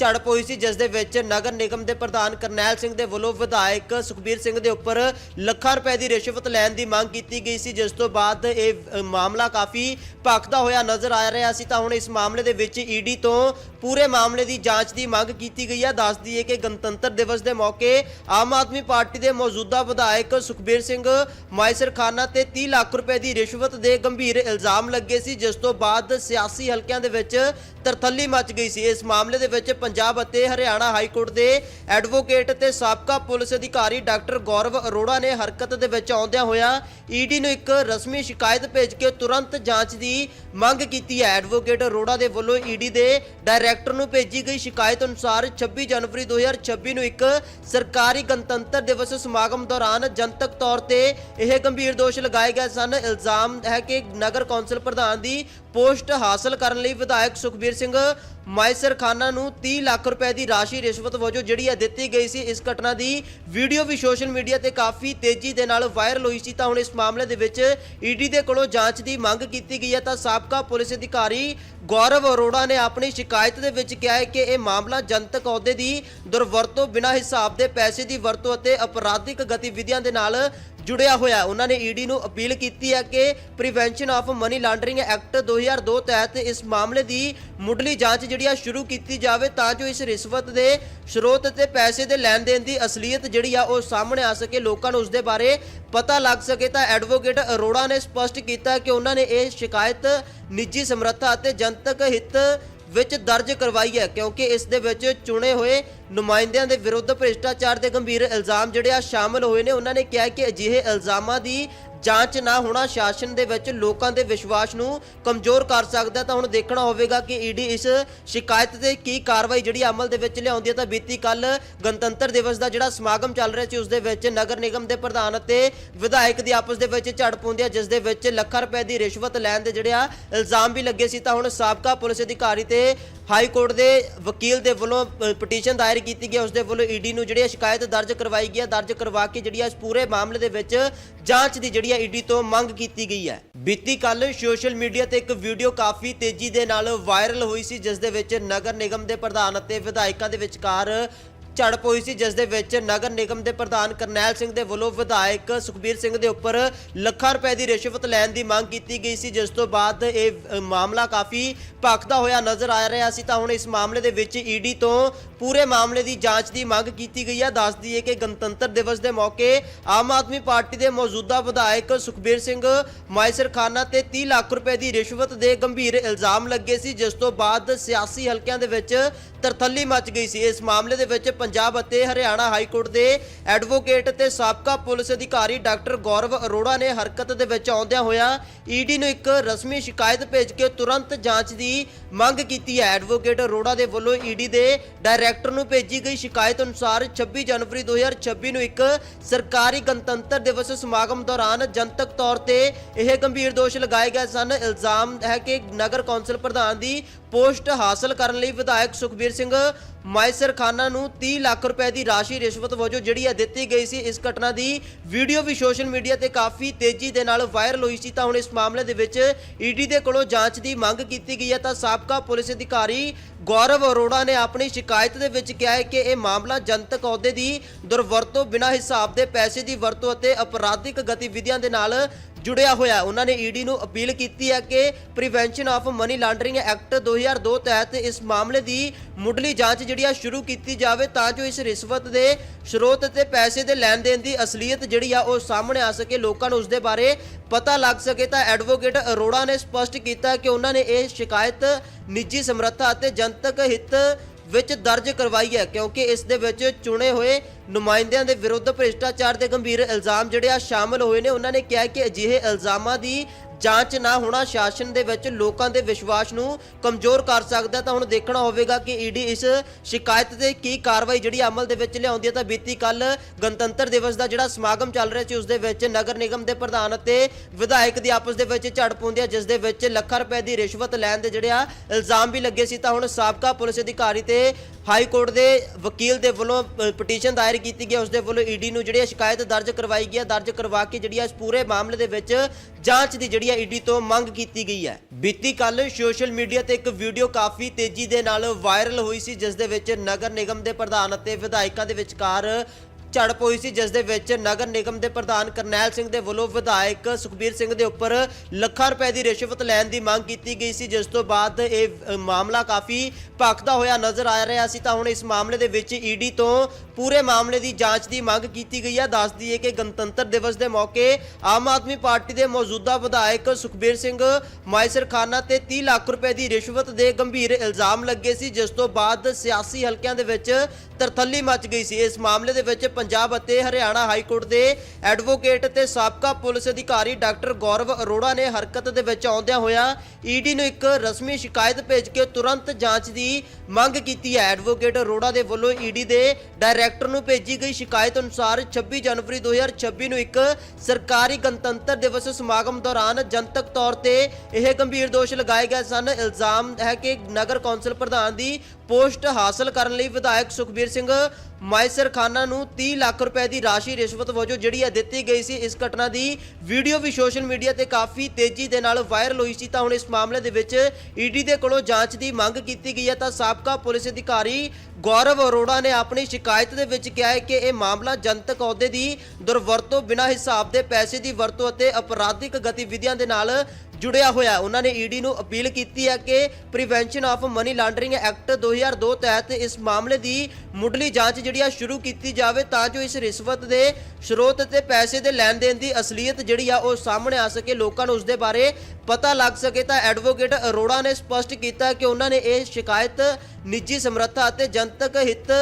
ਝੜਪ ਹੋਈ ਸੀ, ਜਿਸ ਦੇ ਵਿੱਚ ਨਗਰ ਨਿਗਮ ਦੇ ਪ੍ਰਧਾਨ ਕਰਨੈਲ ਸਿੰਘ ਦੇ ਵੱਲੋਂ ਵਿਧਾਇਕ ਸੁਖਬੀਰ ਸਿੰਘ ਦੇ ਉੱਪਰ ਲੱਖਾਂ ਰੁਪਏ ਦੀ ਰਿਸ਼ਵਤ ਲੈਣ ਦੀ ਮੰਗ ਕੀਤੀ ਗਈ ਸੀ, ਜਿਸ ਤੋਂ ਬਾਅਦ ਇਹ ਮਾਮਲਾ ਕਾਫੀ ਭਖਦਾ ਹੋਇਆ ਨਜ਼ਰ ਆ ਰਿਹਾ ਸੀ। ਤਾਂ ਹੁਣ ਇਸ ਮਾਮਲੇ ਦੇ ਵਿੱਚ ਈਡੀ ਤੋਂ ਪੂਰੇ ਮਾਮਲੇ ਦੀ ਜਾਂਚ ਦੀ ਮੰਗ ਕੀਤੀ ਗਈ ਹੈ। ਦੱਸ ਦਈਏ ਕਿ ਗਣਤੰਤਰ ਦਿਵਸ ਦੇ ਮੌਕੇ ਆਮ ਆਦਮੀ ਪਾਰਟੀ ਦੇ ਮੌਜੂਦਾ ਵਿਧਾਇਕ ਸੁਖਬੀਰ ਸਿੰਘ ਮਾਇਸਰ ਖਾਨਾ ਤੇ 30 ਲੱਖ ਰੁਪਏ ਦੀ ਰਿਸ਼ਵਤ ਦੇ ਗੰਭੀਰ ਇਲਜ਼ਾਮ ਲੱਗੇ ਸੀ, ਜਿਸ ਤੋਂ ਬਾਅਦ ਸਿਆਸੀ ਹਲਕਿਆਂ ਦੇ ਵਿੱਚ ਤਰਥੱਲੀ ਮਚ ਗਈ ਸੀ। ਇਸ ਮਾਮਲੇ ਦੇ ਵਿੱਚ ਪੰਜਾਬ ਅਤੇ ਹਰਿਆਣਾ ਹਾਈ ਕੋਰਟ ਦੇ ਐਡਵੋਕੇਟ ਤੇ ਸਾਬਕਾ ਪੁਲਿਸ ਅਧਿਕਾਰੀ ਡਾਕਟਰ ਗੌਰਵ ਅਰੋੜਾ ਨੇ ਹਰਕਤ ਦੇ ਵਿੱਚ ਆਉਂਦਿਆਂ ਹੋਇਆ ਈਡੀ ਨੂੰ ਇੱਕ ਰਸਮੀ ਸ਼ਿਕਾਇਤ ਭੇਜ ਕੇ ਤੁਰੰਤ ਜਾਂਚ ਦੀ ਮੰਗ ਕੀਤੀ ਹੈ। ਐਡਵੋਕੇਟ ਅਰੋੜਾ ਦੇ ਵੱਲੋਂ ਈਡੀ ਦੇ ਡਾਇਰੈਕਟਰ ਨੂੰ ਭੇਜੀ ਗਈ ਸ਼ਿਕਾਇਤ ਅਨੁਸਾਰ 26 ਜਨਵਰੀ 2026 ਨੂੰ ਇੱਕ ਸਰਕਾਰੀ ਗਣਤੰਤਰ ਦਿਵਸ ਸਮਾਗਮ ਦੌਰਾਨ ਜਨਤਕ ਤੌਰ ਤੇ ਇਹ ਗੰਭੀਰ ਦੋਸ਼ ਲਗਾਏ ਗਏ ਸਨ। ਇਲਜ਼ਾਮ ਹੈ ਕਿ ਨਗਰ ਕੌਂਸਲ ਪ੍ਰਧਾਨ ਦੀ ਪੋਸਟ ਹਾਸਲ ਕਰਨ ਲਈ ਵਿਧਾਇਕ ਸੁਖਬੀਰ ਸਿੰਘ ਮਾਇਸਰ ਖਾਨਾ ਨੂੰ 30 ਲੱਖ ਰੁਪਏ ਦੀ ਰਾਸ਼ੀ ਰਿਸ਼ਵਤ ਵਜੋਂ ਜਿਹੜੀ ਹੈ ਦਿੱਤੀ ਗਈ ਸੀ। ਇਸ ਘਟਨਾ ਦੀ ਵੀਡੀਓ ਵੀ ਸੋਸ਼ਲ ਮੀਡੀਆ ਤੇ ਕਾਫੀ ਤੇਜ਼ੀ ਦੇ ਨਾਲ ਵਾਇਰਲ ਹੋਈ ਸੀ। ਤਾਂ ਹੁਣ ਇਸ ਮਾਮਲੇ ਦੇ ਵਿੱਚ ਈਡੀ ਦੇ ਕੋਲੋਂ ਜਾਂਚ ਦੀ ਮੰਗ ਕੀਤੀ ਗਈ ਹੈ। ਤਾਂ ਸਾਬਕਾ ਪੁਲਿਸ ਅਧਿਕਾਰੀ ਗੌਰਵ ਅਰੋੜਾ ਨੇ ਆਪਣੀ ਸ਼ਿਕਾਇਤ ਦੇ ਵਿੱਚ ਕਿਹਾ ਹੈ ਕਿ ਇਹ ਮਾਮਲਾ ਜਨਤਕ ਅਹੁਦੇ ਦੀ ਦੁਰਵਰਤੋਂ ਬਿਨਾਂ ਹਿਸਾਬ ਦੇ ਪੈਸੇ ਦੀ ਵਰਤੋਂ ਅਤੇ ਅਪਰਾਧਿਕ ਗਤੀਵਿਧੀਆਂ ਦੇ ਨਾਲ ਜੁੜਿਆ ਹੋਇਆ ਉਹਨਾਂ ਨੇ ਈਡੀ ਨੂੰ ਅਪੀਲ ਕੀਤੀ ਹੈ ਕਿ prevention of money laundering act 2002 ਤਹਿਤ ਇਸ ਮਾਮਲੇ ਦੀ ਮੁੱਢਲੀ ਜਾਂਚ ਜਿਹੜੀ ਆ ਸ਼ੁਰੂ ਕੀਤੀ ਜਾਵੇ ਤਾਂ ਜੋ ਇਸ ਰਿਸ਼ਵਤ ਦੇ ਸਰੋਤ ਤੇ ਪੈਸੇ ਦੇ ਲੈਣ ਦੇਣ ਦੀ ਅਸਲੀਅਤ ਜਿਹੜੀ ਆ ਉਹ ਸਾਹਮਣੇ ਆ ਸਕੇ। ਲੋਕਾਂ ਨੂੰ ਉਸ ਦੇ ਬਾਰੇ ਪਤਾ ਲੱਗ ਸਕੇ ਤਾਂ ਐਡਵੋਕੇਟ ਅਰੋੜਾ ਨੇ ਸਪਸ਼ਟ ਕੀਤਾ ਕਿ ਉਹਨਾਂ ਨੇ ਇਹ ਸ਼ਿਕਾਇਤ, ਨਿੱਜੀ ਸਮਰੱਥਾ ਅਤੇ ਜਨਤਕ ਹਿੱਤ ਵਿੱਚ ਦਰਜ ਕਰਵਾਈ ਹੈ, ਕਿਉਂਕਿ ਇਸ ਦੇ ਵਿੱਚ ਚੁਣੇ ਹੋਏ ਨੁਮਾਇੰਦਿਆਂ ਦੇ ਵਿਰੁੱਧ ਭ੍ਰਿਸ਼ਟਾਚਾਰ ਦੇ ਗੰਭੀਰ ਇਲਜ਼ਾਮ ਜਿਹੜੇ ਆ ਸ਼ਾਮਲ ਹੋਏ ਨੇ। ਉਹਨਾਂ ਨੇ ਕਿਹਾ ਕਿ ਅਜਿਹੇ ਇਲਜ਼ਾਮਾਂ ਦੀ ਜਾਂਚ ਨਾ ਹੋਣਾ ਸ਼ਾਸਨ ਦੇ ਵਿੱਚ ਲੋਕਾਂ ਦੇ ਵਿਸ਼ਵਾਸ ਨੂੰ ਕਮਜ਼ੋਰ ਕਰ ਸਕਦਾ ਤਾਂ ਹੁਣ ਦੇਖਣਾ ਹੋਵੇਗਾ ਕਿ ਈਡੀ ਇਸ ਸ਼ਿਕਾਇਤ ਤੇ ਕੀ ਕਾਰਵਾਈ ਜਿਹੜੀ ਅਮਲ ਦੇ ਵਿੱਚ ਲਿਆਉਂਦੀ ਹੈ। ਤਾਂ ਬੀਤੀ ਕੱਲ ਗਣਤੰਤਰ ਦਿਵਸ ਦਾ ਜਿਹੜਾ ਸਮਾਗਮ ਚੱਲ ਰਿਹਾ ਸੀ, ਉਸ ਦੇ ਵਿੱਚ ਨਗਰ ਨਿਗਮ ਦੇ ਪ੍ਰਧਾਨ ਅਤੇ ਵਿਧਾਇਕ ਦੀ ਆਪਸ ਦੇ ਵਿੱਚ ਝੜਪ ਹੁੰਦੀ ਹੈ, ਜਿਸ ਦੇ ਵਿੱਚ ਲੱਖਾਂ ਰੁਪਏ ਦੀ ਰਿਸ਼ਵਤ ਲੈਣ ਦੇ ਜਿਹੜੇ ਆ ਇਲਜ਼ਾਮ ਵੀ ਲੱਗੇ ਸੀ। ਤਾਂ ਹੁਣ ਸਾਬਕਾ ਪੁਲਿਸ ਅਧਿਕਾਰੀ ਤੇ ਹਾਈ ਕੋਰਟ ਦੇ ਵਕੀਲ ਦੇ ਵੱਲੋਂ ਪਟੀਸ਼ਨ ਦਾਇਰ ਕੀਤੀ ਗਈ ਹੈ। ਉਸ ਦੇ ਵੱਲੋਂ ਈਡੀ ਨੂੰ ਜਿਹੜੀ ਹੈ ਸ਼ਿਕਾਇਤ ਦਰਜ ਕਰਵਾਈ ਗਈ ਹੈ ਦਰਜ ਕਰਵਾ ਕੇ ਜਿਹੜੀ ਹੈ ਇਸ ਪੂਰੇ ਮਾਮਲੇ ਦੇ ਵਿੱਚ ਜਾਂਚ ਦੀ ਜਿਹੜੀ ਹੈ ਈਡੀ ਤੋਂ ਮੰਗ ਕੀਤੀ ਗਈ ਹੈ ਬੀਤੀ ਕੱਲ ਸੋਸ਼ਲ ਮੀਡੀਆ ਤੇ ਇੱਕ ਵੀਡੀਓ ਕਾਫੀ ਤੇਜ਼ੀ ਦੇ ਨਾਲ ਵਾਇਰਲ ਹੋਈ ਸੀ, ਜਿਸ ਦੇ ਵਿੱਚ ਨਗਰ ਨਿਗਮ ਦੇ ਪ੍ਰਧਾਨ ਅਤੇ ਵਿਧਾਇਕਾਂ ਦੇ ਵਿਚਕਾਰ ਝੜਪ ਹੋਈ ਸੀ ਜਿਸ ਦੇ ਵਿੱਚ ਨਗਰ ਨਿਗਮ ਦੇ ਪ੍ਰਧਾਨ ਕਰਨੈਲ ਸਿੰਘ ਦੇ ਵੱਲੋਂ ਵਿਧਾਇਕ ਸੁਖਬੀਰ ਸਿੰਘ ਦੇ ਉੱਪਰ ਲੱਖਾਂ ਰੁਪਏ ਦੀ ਰਿਸ਼ਵਤ ਲੈਣ ਦੀ ਮੰਗ ਕੀਤੀ ਗਈ ਸੀ, ਜਿਸ ਤੋਂ ਬਾਅਦ ਇਹ ਮਾਮਲਾ ਕਾਫੀ ਭਖਦਾ ਹੋਇਆ ਨਜ਼ਰ ਆ ਰਿਹਾ ਸੀ। ਤਾਂ ਹੁਣ ਇਸ ਮਾਮਲੇ ਦੇ ਵਿੱਚ ਈਡੀ ਤੋਂ ਪੂਰੇ ਮਾਮਲੇ ਦੀ ਜਾਂਚ ਦੀ ਮੰਗ ਕੀਤੀ ਗਈ ਹੈ ਦੱਸ ਦਈਏ ਕਿ ਗਣਤੰਤਰ ਦਿਵਸ ਦੇ ਮੌਕੇ ਆਮ ਆਦਮੀ ਪਾਰਟੀ ਦੇ ਮੌਜੂਦਾ ਵਿਧਾਇਕ ਸੁਖਬੀਰ ਸਿੰਘ ਮਾਇਸਰ ਖਾਨਾ ਤੇ 30 ਲੱਖ ਰੁਪਏ ਦੀ ਰਿਸ਼ਵਤ ਦੇ ਗੰਭੀਰ ਇਲਜ਼ਾਮ ਲੱਗੇ ਸੀ, ਜਿਸ ਤੋਂ ਬਾਅਦ ਸਿਆਸੀ ਹਲਕਿਆਂ ਦੇ ਵਿੱਚ ਤਰਥੱਲੀ ਮਚ ਗਈ ਸੀ। ਇਸ ਮਾਮਲੇ ਦੇ ਵਿੱਚ ਪੰਜਾਬ ਅਤੇ ਹਰਿਆਣਾ ਹਾਈ ਕੋਰਟ ਦੇ ਐਡਵੋਕੇਟ ਤੇ ਸਾਬਕਾ ਪੁਲਿਸ ਅਧਿਕਾਰੀ ਡਾਕਟਰ ਗੌਰਵ ਅਰੋੜਾ ਨੇ ਹਰਕਤ ਦੇ ਵਿੱਚ ਆਉਂਦਿਆਂ ਹੋਇਆ ਈਡੀ ਨੂੰ ਇੱਕ ਰਸਮੀ ਸ਼ਿਕਾਇਤ ਭੇਜ ਕੇ ਤੁਰੰਤ ਜਾਂਚ ਦੀ ਮੰਗ ਕੀਤੀ ਹੈ। ਐਡਵੋਕੇਟ ਅਰੋੜਾ ਦੇ ਵੱਲੋਂ ਈਡੀ ਦੇ ਡਾਇਰੈਕਟਰ ਨੂੰ ਭੇਜੀ ਗਈ ਸ਼ਿਕਾਇਤ ਅਨੁਸਾਰ 26 ਜਨਵਰੀ 2026 ਨੂੰ ਇੱਕ ਸਰਕਾਰੀ ਗਣਤੰਤਰ ਦਿਵਸ ਸਮਾਗਮ ਦੌਰਾਨ ਜਨਤਕ ਤੌਰ ਤੇ ਇਹ ਗੰਭੀਰ ਦੋਸ਼ ਲਗਾਏ ਗਏ ਸਨ। ਇਲਜ਼ਾਮ ਹੈ ਕਿ ਨਗਰ ਕੌਂਸਲ ਪ੍ਰਧਾਨ ਦੀ ਪੋਸਟ ਹਾਸਲ ਕਰਨ ਲਈ ਵਿਧਾਇਕ ਸੁਖਬੀਰ ਸਿੰਘ ਮਾਇਸਰ ਖਾਨਾ ਨੂੰ 30 ਲੱਖ ਰੁਪਏ ਦੀ ਰਾਸ਼ੀ ਰਿਸ਼ਵਤ ਵਜੋਂ ਜਿਹੜੀ ਹੈ ਦਿੱਤੀ ਗਈ ਸੀ, ਇਸ ਘਟਨਾ ਦੀ ਵੀਡੀਓ ਵੀ ਸੋਸ਼ਲ ਮੀਡੀਆ ਤੇ ਕਾਫੀ ਤੇਜ਼ੀ ਦੇ ਨਾਲ ਵਾਇਰਲ ਹੋਈ ਸੀ। ਤਾਂ ਹੁਣ ਇਸ ਮਾਮਲੇ ਦੇ ਵਿੱਚ ਈਡੀ ਦੇ ਕੋਲੋਂ ਜਾਂਚ ਦੀ ਮੰਗ ਕੀਤੀ ਗਈ ਹੈ। ਤਾਂ ਸਾਬਕਾ ਪੁਲਿਸ ਅਧਿਕਾਰੀ ਗੌਰਵ ਅਰੋੜਾ ਨੇ ਆਪਣੀ ਸ਼ਿਕਾਇਤ ਦੇ ਵਿੱਚ ਕਿਹਾ ਹੈ ਕਿ ਇਹ ਮਾਮਲਾ ਜਨਤਕ ਅਹੁਦੇ ਦੀ ਦੁਰਵਰਤੋਂ ਬਿਨਾਂ ਹਿਸਾਬ ਦੇ ਪੈਸੇ ਦੀ ਵਰਤੋਂ ਅਤੇ ਅਪਰਾਧਿਕ ਗਤੀਵਿਧੀਆਂ ਦੇ ਨਾਲ ਜੁੜਿਆ ਹੋਇਆ ਉਹਨਾਂ ਨੇ ਈਡੀ ਨੂੰ ਅਪੀਲ ਕੀਤੀ ਹੈ ਕਿ prevention of money laundering act 2002 ਤਹਿਤ ਇਸ ਮਾਮਲੇ ਦੀ ਮੁੱਢਲੀ ਜਾਂਚ ਜਿਹੜੀ ਆ ਸ਼ੁਰੂ ਕੀਤੀ ਜਾਵੇ ਤਾਂ ਜੋ ਇਸ ਰਿਸ਼ਵਤ ਦੇ ਸਰੋਤ ਤੇ ਪੈਸੇ ਦੇ ਲੈਣ ਦੇਣ ਦੀ ਅਸਲੀਅਤ ਜਿਹੜੀ ਆ ਉਹ ਸਾਹਮਣੇ ਆ ਸਕੇ, ਲੋਕਾਂ ਨੂੰ ਉਸ ਦੇ ਬਾਰੇ ਪਤਾ ਲੱਗ ਸਕੇ। ਤਾਂ ਐਡਵੋਕੇਟ ਅਰੋੜਾ ਨੇ ਸਪਸ਼ਟ ਕੀਤਾ ਕਿ ਉਹਨਾਂ ਨੇ ਇਹ ਸ਼ਿਕਾਇਤ ਨਿੱਜੀ ਸਮਰੱਥਾ ਅਤੇ ਜਨਤਕ ਹਿੱਤ ਵਿੱਚ ਦਰਜ ਕਰਵਾਈ ਹੈ, ਕਿਉਂਕਿ ਇਸ ਦੇ ਵਿੱਚ ਚੁਣੇ ਹੋਏ ਨੁਮਾਇੰਦਿਆਂ ਦੇ ਵਿਰੁੱਧ ਭ੍ਰਿਸ਼ਟਾਚਾਰ ਦੇ ਗੰਭੀਰ ਇਲਜ਼ਾਮ ਜਿਹੜੇ ਆ ਸ਼ਾਮਲ ਹੋਏ ਨੇ। ਉਹਨਾਂ ਨੇ ਕਿਹਾ ਕਿ ਅਜਿਹੇ ਇਲਜ਼ਾਮਾਂ ਦੀ ਜਾਂਚ ਨਾ ਹੋਣਾ ਸ਼ਾਸਨ ਦੇ ਵਿੱਚ ਲੋਕਾਂ ਦੇ ਵਿਸ਼ਵਾਸ ਨੂੰ ਕਮਜ਼ੋਰ ਕਰ ਸਕਦਾ ਤਾਂ ਹੁਣ ਦੇਖਣਾ ਹੋਵੇਗਾ ਕਿ ਈਡੀ ਇਸ ਸ਼ਿਕਾਇਤ ਤੇ ਕੀ ਕਾਰਵਾਈ ਜਿਹੜੀ ਅਮਲ ਦੇ ਵਿੱਚ ਲਿਆਉਂਦੀ ਹੈ। ਤਾਂ ਬੀਤੀ ਕੱਲ ਗਣਤੰਤਰ ਦਿਵਸ ਦਾ ਜਿਹੜਾ ਸਮਾਗਮ ਚੱਲ ਰਿਹਾ ਸੀ, ਉਸ ਦੇ ਵਿੱਚ ਨਗਰ ਨਿਗਮ ਦੇ ਪ੍ਰਧਾਨ ਅਤੇ ਵਿਧਾਇਕ ਦੀ ਆਪਸ ਦੇ ਵਿੱਚ ਝੜਪ ਹੁੰਦੀ ਹੈ, ਜਿਸ ਦੇ ਵਿੱਚ ਲੱਖਾਂ ਰੁਪਏ ਦੀ ਰਿਸ਼ਵਤ ਲੈਣ ਦੇ ਜਿਹੜੇ ਆ ਇਲਜ਼ਾਮ ਵੀ ਲੱਗੇ ਸੀ। ਤਾਂ ਹੁਣ ਸਾਬਕਾ ਪੁਲਿਸ ਅਧਿਕਾਰੀ ਤੇ ਹਾਈ ਕੋਰਟ ਦੇ ਵਕੀਲ ਦੇ ਵੱਲੋਂ ਪਟੀਸ਼ਨ ਦਾਇਰ ਕੀਤੀ ਗਈ ਹੈ। ਉਸ ਦੇ ਵੱਲੋਂ ਈਡੀ ਨੂੰ ਜਿਹੜੀ ਹੈ ਸ਼ਿਕਾਇਤ ਦਰਜ ਕਰਵਾਈ ਗਈ ਹੈ। ਦਰਜ ਕਰਵਾ ਕੇ ਜਿਹੜੀ ਹੈ ਇਸ ਪੂਰੇ ਮਾਮਲੇ ਦੇ ਵਿੱਚ ਜਾਂਚ ਦੀ ਜਿਹੜੀ ਹੈ ਈਡੀ ਤੋਂ ਮੰਗ ਕੀਤੀ ਗਈ ਹੈ। ਬੀਤੀ ਕੱਲ ਸੋਸ਼ਲ ਮੀਡੀਆ ਤੇ ਇੱਕ ਵੀਡੀਓ ਕਾਫੀ ਤੇਜ਼ੀ ਦੇ ਨਾਲ ਵਾਇਰਲ ਹੋਈ ਸੀ, ਜਿਸ ਦੇ ਵਿੱਚ ਨਗਰ ਨਿਗਮ ਦੇ ਪ੍ਰਧਾਨ ਅਤੇ ਵਿਧਾਇਕਾਂ ਦੇ ਵਿਚਕਾਰ ਝੜਪ ਹੋਈ ਸੀ, ਜਿਸ ਦੇ ਵਿੱਚ ਨਗਰ ਨਿਗਮ ਦੇ ਪ੍ਰਧਾਨ ਕਰਨੈਲ ਸਿੰਘ ਦੇ ਵੱਲੋਂ ਵਿਧਾਇਕ ਸੁਖਬੀਰ ਸਿੰਘ ਦੇ ਉੱਪਰ ਲੱਖਾਂ ਰੁਪਏ ਦੀ ਰਿਸ਼ਵਤ ਲੈਣ ਦੀ ਮੰਗ ਕੀਤੀ ਗਈ ਸੀ, ਜਿਸ ਤੋਂ ਬਾਅਦ ਇਹ ਮਾਮਲਾ ਕਾਫੀ ਭਖਦਾ ਹੋਇਆ ਨਜ਼ਰ ਆ ਰਿਹਾ ਸੀ। ਤਾਂ ਹੁਣ ਇਸ ਮਾਮਲੇ ਦੇ ਵਿੱਚ ਈਡੀ ਤੋਂ ਪੂਰੇ ਮਾਮਲੇ ਦੀ ਜਾਂਚ ਦੀ ਮੰਗ ਕੀਤੀ ਗਈ ਹੈ। ਦੱਸ ਦਈਏ ਕਿ ਗਣਤੰਤਰ ਦਿਵਸ ਦੇ ਮੌਕੇ ਆਮ ਆਦਮੀ ਪਾਰਟੀ ਦੇ ਮੌਜੂਦਾ ਵਿਧਾਇਕ ਸੁਖਬੀਰ ਸਿੰਘ ਮਾਇਸਰ ਖਾਨਾ ਤੇ 30 ਲੱਖ ਰੁਪਏ ਦੀ ਰਿਸ਼ਵਤ ਦੇ ਗੰਭੀਰ ਇਲਜ਼ਾਮ ਲੱਗੇ ਸੀ, ਜਿਸ ਤੋਂ ਬਾਅਦ ਸਿਆਸੀ ਹਲਕਿਆਂ ਦੇ ਵਿੱਚ ਤਰਥੱਲੀ ਮਚ ਗਈ ਸੀ। ਇਸ ਮਾਮਲੇ ਦੇ ਵਿੱਚ ਪੰਜਾਬ ਅਤੇ ਹਰਿਆਣਾ ਹਾਈ ਕੋਰਟ ਦੇ ਐਡਵੋਕੇਟ ਤੇ ਸਾਬਕਾ ਪੁਲਿਸ ਅਧਿਕਾਰੀ ਡਾਕਟਰ ਗੌਰਵ ਅਰੋੜਾ ਨੇ ਹਰਕਤ ਦੇ ਵਿੱਚ ਆਉਂਦਿਆਂ ਹੋਇਆ ਈਡੀ ਨੂੰ ਇੱਕ ਰਸਮੀ ਸ਼ਿਕਾਇਤ ਭੇਜ ਕੇ ਤੁਰੰਤ ਜਾਂਚ ਦੀ ਮੰਗ ਕੀਤੀ ਹੈ। ਐਡਵੋਕੇਟ ਅਰੋੜਾ ਦੇ ਵੱਲੋਂ ਈਡੀ ਦੇ ਡਾਇਰੈਕਟਰ ਨੂੰ ਭੇਜੀ ਗਈ ਸ਼ਿਕਾਇਤ ਅਨੁਸਾਰ 26 ਜਨਵਰੀ 2026 ਨੂੰ ਇੱਕ ਸਰਕਾਰੀ ਗਣਤੰਤਰ ਦਿਵਸ ਸਮਾਗਮ ਦੌਰਾਨ ਜਨਤਕ ਤੌਰ ਤੇ ਇਹ ਗੰਭੀਰ ਦੋਸ਼ ਲਗਾਏ ਗਏ ਸਨ। ਇਲਜ਼ਾਮ ਹੈ ਕਿ ਨਗਰ ਕੌਂਸਲ ਪ੍ਰਧਾਨ ਦੀ ਪੋਸਟ ਹਾਸਲ ਕਰਨ ਲਈ ਵਿਧਾਇਕ ਸੁਖਬੀਰ ਸਿੰਘ ਮਾਇਸਰ ਖਾਨਾ ਨੂੰ 30 ਲੱਖ ਰੁਪਏ ਦੀ ਰਾਸ਼ੀ ਰਿਸ਼ਵਤ ਵਜੋਂ ਜਿਹੜੀ ਹੈ ਦਿੱਤੀ ਗਈ ਸੀ, ਇਸ ਘਟਨਾ ਦੀ ਵੀਡੀਓ ਵੀ ਸੋਸ਼ਲ ਮੀਡੀਆ ਤੇ ਕਾਫੀ ਤੇਜ਼ੀ ਦੇ ਨਾਲ ਵਾਇਰਲ ਹੋਈ ਸੀ। ਤਾਂ ਹੁਣ ਇਸ ਮਾਮਲੇ ਦੇ ਵਿੱਚ ਈਡੀ ਦੇ ਕੋਲੋਂ ਜਾਂਚ ਦੀ ਮੰਗ ਕੀਤੀ ਗਈ ਹੈ। ਤਾਂ ਸਾਬਕਾ ਪੁਲਿਸ ਅਧਿਕਾਰੀ ਗੌਰਵ ਅਰੋੜਾ ਨੇ ਆਪਣੀ ਸ਼ਿਕਾਇਤ ਦੇ ਵਿੱਚ ਕਿਹਾ ਹੈ ਕਿ ਇਹ ਮਾਮਲਾ ਜਨਤਕ ਅਹੁਦੇ ਦੀ ਦੁਰਵਰਤੋਂ ਬਿਨਾਂ ਹਿਸਾਬ ਦੇ ਪੈਸੇ ਦੀ ਵਰਤੋਂ ਅਤੇ ਅਪਰਾਧਿਕ ਗਤੀਵਿਧੀਆਂ ਦੇ ਨਾਲ ਜੁੜਿਆ ਹੋਇਆ। ਉਹਨਾਂ ਨੇ ਈਡੀ ਨੂੰ ਅਪੀਲ ਕੀਤੀ ਹੈ ਕਿ prevention of money laundering act 2002 ਤਹਿਤ ਇਸ ਮਾਮਲੇ ਦੀ ਮੁੱਢਲੀ ਜਾਂਚ ਜਿਹੜੀ ਆ ਸ਼ੁਰੂ ਕੀਤੀ ਜਾਵੇ ਤਾਂ ਜੋ ਇਸ ਰਿਸ਼ਵਤ ਦੇ ਸਰੋਤ ਤੇ ਪੈਸੇ ਦੇ ਲੈਣ ਦੇਣ ਦੀ ਅਸਲੀਅਤ ਜਿਹੜੀ ਆ ਉਹ ਸਾਹਮਣੇ ਆ ਸਕੇ, ਲੋਕਾਂ ਨੂੰ ਉਸ ਦੇ ਬਾਰੇ ਪਤਾ ਲੱਗ ਸਕੇ। ਤਾਂ ਐਡਵੋਕੇਟ ਅਰੋੜਾ ਨੇ ਸਪਸ਼ਟ ਕੀਤਾ ਕਿ ਉਹਨਾਂ ਨੇ ਇਹ ਸ਼ਿਕਾਇਤ, ਨਿੱਜੀ ਸਮਰੱਥਾ ਅਤੇ ਜਨਤਕ ਹਿੱਤ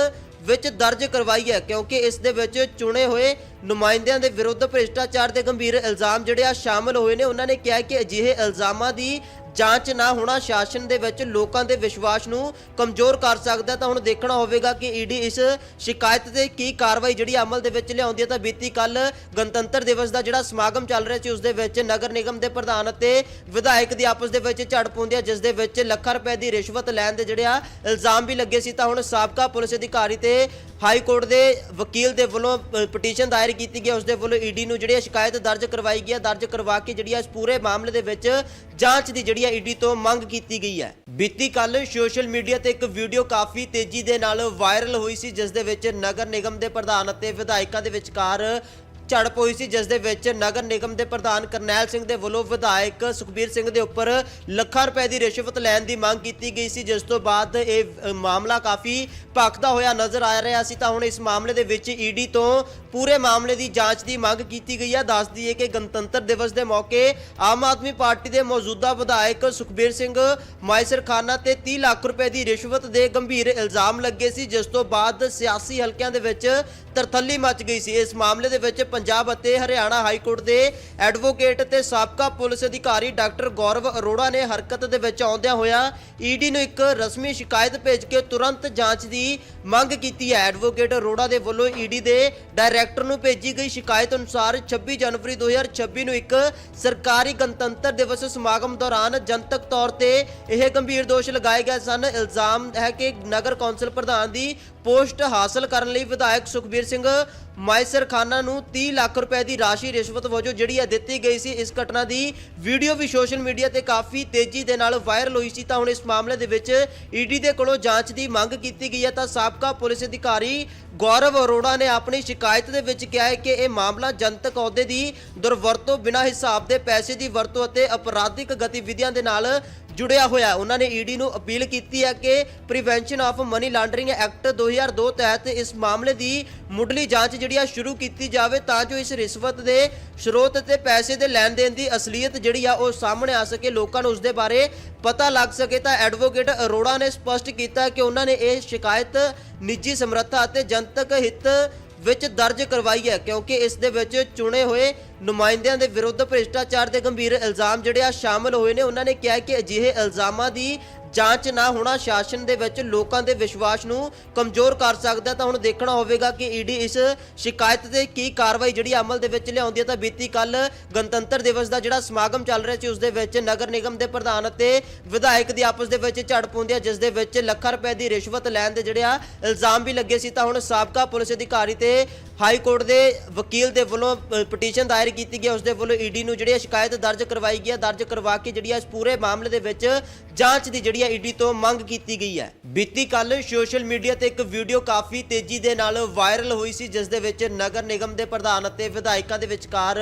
ਵਿੱਚ ਦਰਜ ਕਰਵਾਈ ਹੈ, ਕਿਉਂਕਿ ਇਸ ਦੇ ਵਿੱਚ ਚੁਣੇ ਹੋਏ ਨੁਮਾਇੰਦਿਆਂ ਦੇ ਵਿਰੁੱਧ ਭ੍ਰਿਸ਼ਟਾਚਾਰ ਦੇ ਗੰਭੀਰ ਇਲਜ਼ਾਮ ਜਿਹੜੇ ਆ ਸ਼ਾਮਲ ਹੋਏ ਨੇ। ਉਹਨਾਂ ਨੇ ਕਿਹਾ ਕਿ ਅਜਿਹੇ ਇਲਜ਼ਾਮਾਂ ਦੀ ਜਾਂਚ ਨਾ ਹੋਣਾ ਸ਼ਾਸਨ ਦੇ ਵਿੱਚ ਲੋਕਾਂ ਦੇ ਵਿਸ਼ਵਾਸ ਨੂੰ ਕਮਜ਼ੋਰ ਕਰ ਸਕਦਾ ਤਾਂ ਹੁਣ ਦੇਖਣਾ ਹੋਵੇਗਾ ਕਿ ਈਡੀ ਇਸ ਸ਼ਿਕਾਇਤ ਤੇ ਕੀ ਕਾਰਵਾਈ ਜਿਹੜੀ ਅਮਲ ਦੇ ਵਿੱਚ ਲਿਆਉਂਦੀ ਹੈ, ਤਾਂ ਬੀਤੀ ਕੱਲ ਗਣਤੰਤਰ ਦਿਵਸ ਦਾ ਜਿਹੜਾ ਸਮਾਗਮ ਚੱਲ ਰਿਹਾ ਸੀ, ਉਸ ਦੇ ਵਿੱਚ ਨਗਰ ਨਿਗਮ ਦੇ ਪ੍ਰਧਾਨ ਅਤੇ ਵਿਧਾਇਕ ਦੀ ਆਪਸ ਦੇ ਵਿੱਚ ਝੜਪ ਹੁੰਦੀ ਹੈ, ਜਿਸ ਦੇ ਵਿੱਚ ਲੱਖਾਂ ਰੁਪਏ ਦੀ ਰਿਸ਼ਵਤ ਲੈਣ ਦੇ ਜਿਹੜੇ ਆ ਇਲਜ਼ਾਮ ਵੀ ਲੱਗੇ ਸੀ, ਤਾਂ ਹੁਣ ਸਾਬਕਾ ਪੁਲਿਸ ਅਧਿਕਾਰੀ ਤੇ ਹਾਈ ਕੋਰਟ ਦੇ ਵਕੀਲ ਦੇ ਵੱਲੋਂ ਪਟੀਸ਼ਨ ਦਾਇਰ ਕੀਤੀ ਗਈ ਉਸ ਦੇ ਵੱਲੋਂ ਈਡੀ ਨੂੰ ਜਿਹੜੀ ਇਹ ਸ਼ਿਕਾਇਤ ਦਰਜ ਕਰਵਾਈ ਗਈ ਹੈ, ਦਰਜ ਕਰਵਾ ਕੇ ਜਿਹੜੀ ਆ ਇਸ ਪੂਰੇ ਮਾਮਲੇ ਦੇ ਵਿੱਚ ਜਾਂਚ ਦੀ ਜਿਹੜੀ ਆ ਈਡੀ ਤੋਂ ਮੰਗ ਕੀਤੀ ਗਈ ਹੈ। ਬੀਤੀ ਕੱਲ ਸੋਸ਼ਲ ਮੀਡੀਆ ਤੇ ਇੱਕ ਵੀਡੀਓ ਕਾਫੀ ਤੇਜ਼ੀ ਦੇ ਨਾਲ ਵਾਇਰਲ ਹੋਈ ਸੀ, ਜਿਸ ਦੇ ਵਿੱਚ ਨਗਰ ਨਿਗਮ ਦੇ ਪ੍ਰਧਾਨ ਅਤੇ ਵਿਧਾਇਕਾਂ ਦੇ ਵਿਚਕਾਰ ਝੜਪ ਹੋਈ ਸੀ, ਜਿਸ ਦੇ ਵਿੱਚ ਨਗਰ ਨਿਗਮ ਦੇ ਪ੍ਰਧਾਨ ਕਰਨੈਲ ਸਿੰਘ ਦੇ ਵੱਲੋਂ ਵਿਧਾਇਕ ਸੁਖਬੀਰ ਸਿੰਘ ਦੇ ਉੱਪਰ ਲੱਖਾਂ ਰੁਪਏ ਦੀ ਰਿਸ਼ਵਤ ਲੈਣ ਦੀ ਮੰਗ ਕੀਤੀ ਗਈ ਸੀ, ਜਿਸ ਤੋਂ ਬਾਅਦ ਇਹ ਮਾਮਲਾ ਕਾਫੀ ਭਖਦਾ ਹੋਇਆ ਨਜ਼ਰ ਆ ਰਿਹਾ ਸੀ। ਤਾਂ ਹੁਣ ਇਸ ਮਾਮਲੇ ਦੇ ਵਿੱਚ ਈਡੀ ਤੋਂ ਪੂਰੇ ਮਾਮਲੇ ਦੀ ਜਾਂਚ ਦੀ ਮੰਗ ਕੀਤੀ ਗਈ ਹੈ। ਦੱਸ ਦਈਏ ਕਿ ਗਣਤੰਤਰ ਦਿਵਸ ਦੇ ਮੌਕੇ ਆਮ ਆਦਮੀ ਪਾਰਟੀ ਦੇ ਮੌਜੂਦਾ ਵਿਧਾਇਕ ਸੁਖਬੀਰ ਸਿੰਘ ਮਾਇਸਰ ਖਾਨਾ ਤੇ 30 ਲੱਖ ਰੁਪਏ ਦੀ ਰਿਸ਼ਵਤ ਦੇ ਗੰਭੀਰ ਇਲਜ਼ਾਮ ਲੱਗੇ ਸੀ, ਜਿਸ ਤੋਂ ਬਾਅਦ ਸਿਆਸੀ ਹਲਕਿਆਂ ਦੇ ਵਿੱਚ ਤਰਥੱਲੀ ਮਚ ਗਈ ਸੀ। ਇਸ ਮਾਮਲੇ ਦੇ ਵਿੱਚ ਪੰਜਾਬ ਅਤੇ ਹਰਿਆਣਾ ਹਾਈ ਕੋਰਟ ਦੇ ਐਡਵੋਕੇਟ ਤੇ ਸਾਬਕਾ ਪੁਲਿਸ ਅਧਿਕਾਰੀ ਡਾਕਟਰ ਗੌਰਵ ਅਰੋੜਾ ਨੇ ਹਰਕਤ ਦੇ ਵਿੱਚ ਆਉਂਦਿਆਂ ਹੋਇਆ ਈਡੀ ਨੂੰ ਇੱਕ ਰਸਮੀ ਸ਼ਿਕਾਇਤ ਭੇਜ ਕੇ ਤੁਰੰਤ ਜਾਂਚ ਦੀ ਮੰਗ ਕੀਤੀ ਹੈ। ਐਡਵੋਕੇਟ ਅਰੋੜਾ ਦੇ ਵੱਲੋਂ ਈਡੀ ਦੇ ਡਾਇਰੈਕਟਰ ਨੂੰ ਭੇਜੀ ਗਈ ਸ਼ਿਕਾਇਤ ਅਨੁਸਾਰ 26 ਜਨਵਰੀ 2026 ਨੂੰ ਇੱਕ ਸਰਕਾਰੀ ਗਣਤੰਤਰ ਦਿਵਸ ਸਮਾਗਮ ਦੌਰਾਨ ਜਨਤਕ ਤੌਰ ਤੇ ਇਹ ਗੰਭੀਰ ਦੋਸ਼ ਲਗਾਏ ਗਏ ਸਨ। ਇਲਜ਼ਾਮ ਹੈ ਕਿ ਨਗਰ ਕੌਂਸਲ ਪ੍ਰਧਾਨ ਦੀ ਪੋਸਟ ਹਾਸਲ ਕਰਨ ਲਈ ਵਿਧਾਇਕ ਸੁਖਬੀਰ ਸਿੰਘ ਮਾਇਸਰ ਖਾਨਾ ਨੂੰ 30 ਲੱਖ ਰੁਪਏ ਦੀ ਰਾਸ਼ੀ ਰਿਸ਼ਵਤ ਵਜੋਂ ਜਿਹੜੀ ਹੈ ਦਿੱਤੀ ਗਈ ਸੀ। ਇਸ ਘਟਨਾ ਦੀ ਵੀਡੀਓ ਵੀ ਸੋਸ਼ਲ ਮੀਡੀਆ ਤੇ ਕਾਫੀ ਤੇਜ਼ੀ ਦੇ ਨਾਲ ਵਾਇਰਲ ਹੋਈ ਸੀ। ਤਾਂ ਹੁਣ ਇਸ ਮਾਮਲੇ ਦੇ ਵਿੱਚ ਈਡੀ ਦੇ ਕੋਲੋਂ ਜਾਂਚ ਦੀ ਮੰਗ ਕੀਤੀ ਗਈ ਹੈ। ਤਾਂ ਸਾਬਕਾ ਪੁਲਿਸ ਅਧਿਕਾਰੀ ਗੌਰਵ ਅਰੋੜਾ ਨੇ ਆਪਣੀ ਸ਼ਿਕਾਇਤ ਦੇ ਵਿੱਚ ਕਿਹਾ ਹੈ ਕਿ ਇਹ ਮਾਮਲਾ ਜਨਤਕ ਅਹੁਦੇ ਦੀ ਦੁਰਵਰਤੋਂ ਬਿਨਾਂ ਹਿਸਾਬ ਦੇ ਪੈਸੇ ਦੀ ਵਰਤੋਂ ਅਤੇ ਅਪਰਾਧਿਕ ਗਤੀਵਿਧੀਆਂ ਦੇ ਨਾਲ ਜੁੜਿਆ ਹੋਇਆ ਉਹਨਾਂ ਨੇ ਈਡੀ ਨੂੰ ਅਪੀਲ ਕੀਤੀ ਹੈ ਕਿ prevention of money laundering act 2002 ਤਹਿਤ ਇਸ ਮਾਮਲੇ ਦੀ ਮੁੱਢਲੀ ਜਾਂਚ ਜਿਹੜੀ ਆ ਸ਼ੁਰੂ ਕੀਤੀ ਜਾਵੇ ਤਾਂ ਜੋ ਇਸ ਰਿਸ਼ਵਤ ਦੇ ਸਰੋਤ ਤੇ ਪੈਸੇ ਦੇ ਲੈਣ ਦੇਣ ਦੀ ਅਸਲੀਅਤ ਜਿਹੜੀ ਆ ਉਹ ਸਾਹਮਣੇ ਆ ਸਕੇ। ਲੋਕਾਂ ਨੂੰ ਉਸ ਦੇ ਬਾਰੇ ਪਤਾ ਲੱਗ ਸਕੇ ਤਾਂ ਐਡਵੋਕੇਟ ਅਰੋੜਾ ਨੇ ਸਪਸ਼ਟ ਕੀਤਾ ਕਿ ਉਹਨਾਂ ਨੇ ਇਹ ਸ਼ਿਕਾਇਤ, ਨਿੱਜੀ ਸਮਰੱਥਾ ਅਤੇ ਜਨਤਕ ਹਿੱਤ ਵਿੱਚ ਦਰਜ ਕਰਵਾਈ ਹੈ, ਕਿਉਂਕਿ ਇਸ ਦੇ ਵਿੱਚ ਚੁਣੇ ਹੋਏ ਨੁਮਾਇੰਦਿਆਂ ਦੇ ਵਿਰੁੱਧ ਭ੍ਰਿਸ਼ਟਾਚਾਰ ਦੇ ਗੰਭੀਰ ਇਲਜ਼ਾਮ ਜਿਹੜੇ ਆ ਸ਼ਾਮਲ ਹੋਏ ਨੇ। ਉਹਨਾਂ ਨੇ ਕਿਹਾ ਕਿ ਅਜਿਹੇ ਇਲਜ਼ਾਮਾਂ ਦੀ ਜਾਂਚ ਨਾ ਹੋਣਾ ਸ਼ਾਸਨ ਦੇ ਵਿੱਚ ਲੋਕਾਂ ਦੇ ਵਿਸ਼ਵਾਸ ਨੂੰ ਕਮਜ਼ੋਰ ਕਰ ਸਕਦਾ ਤਾਂ ਹੁਣ ਦੇਖਣਾ ਹੋਵੇਗਾ ਕਿ ਈਡੀ ਇਸ ਸ਼ਿਕਾਇਤ ਤੇ ਕੀ ਕਾਰਵਾਈ ਜਿਹੜੀ ਅਮਲ ਦੇ ਵਿੱਚ ਲਿਆਉਂਦੀ ਹੈ। ਤਾਂ ਬੀਤੀ ਕੱਲ ਗਣਤੰਤਰ ਦਿਵਸ ਦਾ ਜਿਹੜਾ ਸਮਾਗਮ ਚੱਲ ਰਿਹਾ ਸੀ, ਉਸ ਦੇ ਵਿੱਚ ਨਗਰ ਨਿਗਮ ਦੇ ਪ੍ਰਧਾਨ ਅਤੇ ਵਿਧਾਇਕ ਦੀ ਆਪਸ ਦੇ ਵਿੱਚ ਝੜਪ ਹੁੰਦੀ ਹੈ, ਜਿਸ ਦੇ ਵਿੱਚ ਲੱਖਾਂ ਰੁਪਏ ਦੀ ਰਿਸ਼ਵਤ ਲੈਣ ਦੇ ਜਿਹੜੇ ਆ ਇਲਜ਼ਾਮ ਵੀ ਲੱਗੇ ਸੀ। ਤਾਂ ਹੁਣ ਸਾਬਕਾ ਪੁਲਿਸ ਅਧਿਕਾਰੀ ਤੇ ਹਾਈ ਕੋਰਟ ਦੇ ਵਕੀਲ ਦੇ ਵੱਲੋਂ ਪਟੀਸ਼ਨ ਦਾਇਰ ਕੀਤੀ ਗਈ ਉਸ ਦੇ ਵੱਲੋਂ ਈਡੀ ਨੂੰ ਜਿਹੜੀ ਇਹ ਸ਼ਿਕਾਇਤ ਦਰਜ ਕਰਵਾਈ ਗਈ ਹੈ, ਦਰਜ ਕਰਵਾ ਕੇ ਜਿਹੜੀ ਆ ਇਸ ਪੂਰੇ ਮਾਮਲੇ ਦੇ ਵਿੱਚ ਜਾਂਚ ਦੀ ਜਿਹੜੀ ਆ ਈਡੀ ਤੋਂ ਮੰਗ ਕੀਤੀ ਗਈ ਹੈ। ਬੀਤੀ ਕੱਲ ਸੋਸ਼ਲ ਮੀਡੀਆ ਤੇ ਇੱਕ ਵੀਡੀਓ ਕਾਫੀ ਤੇਜ਼ੀ ਦੇ ਨਾਲ ਵਾਇਰਲ ਹੋਈ ਸੀ, ਜਿਸ ਦੇ ਵਿੱਚ ਨਗਰ ਨਿਗਮ ਦੇ ਪ੍ਰਧਾਨ ਅਤੇ ਵਿਧਾਇਕਾਂ ਦੇ ਵਿਚਕਾਰ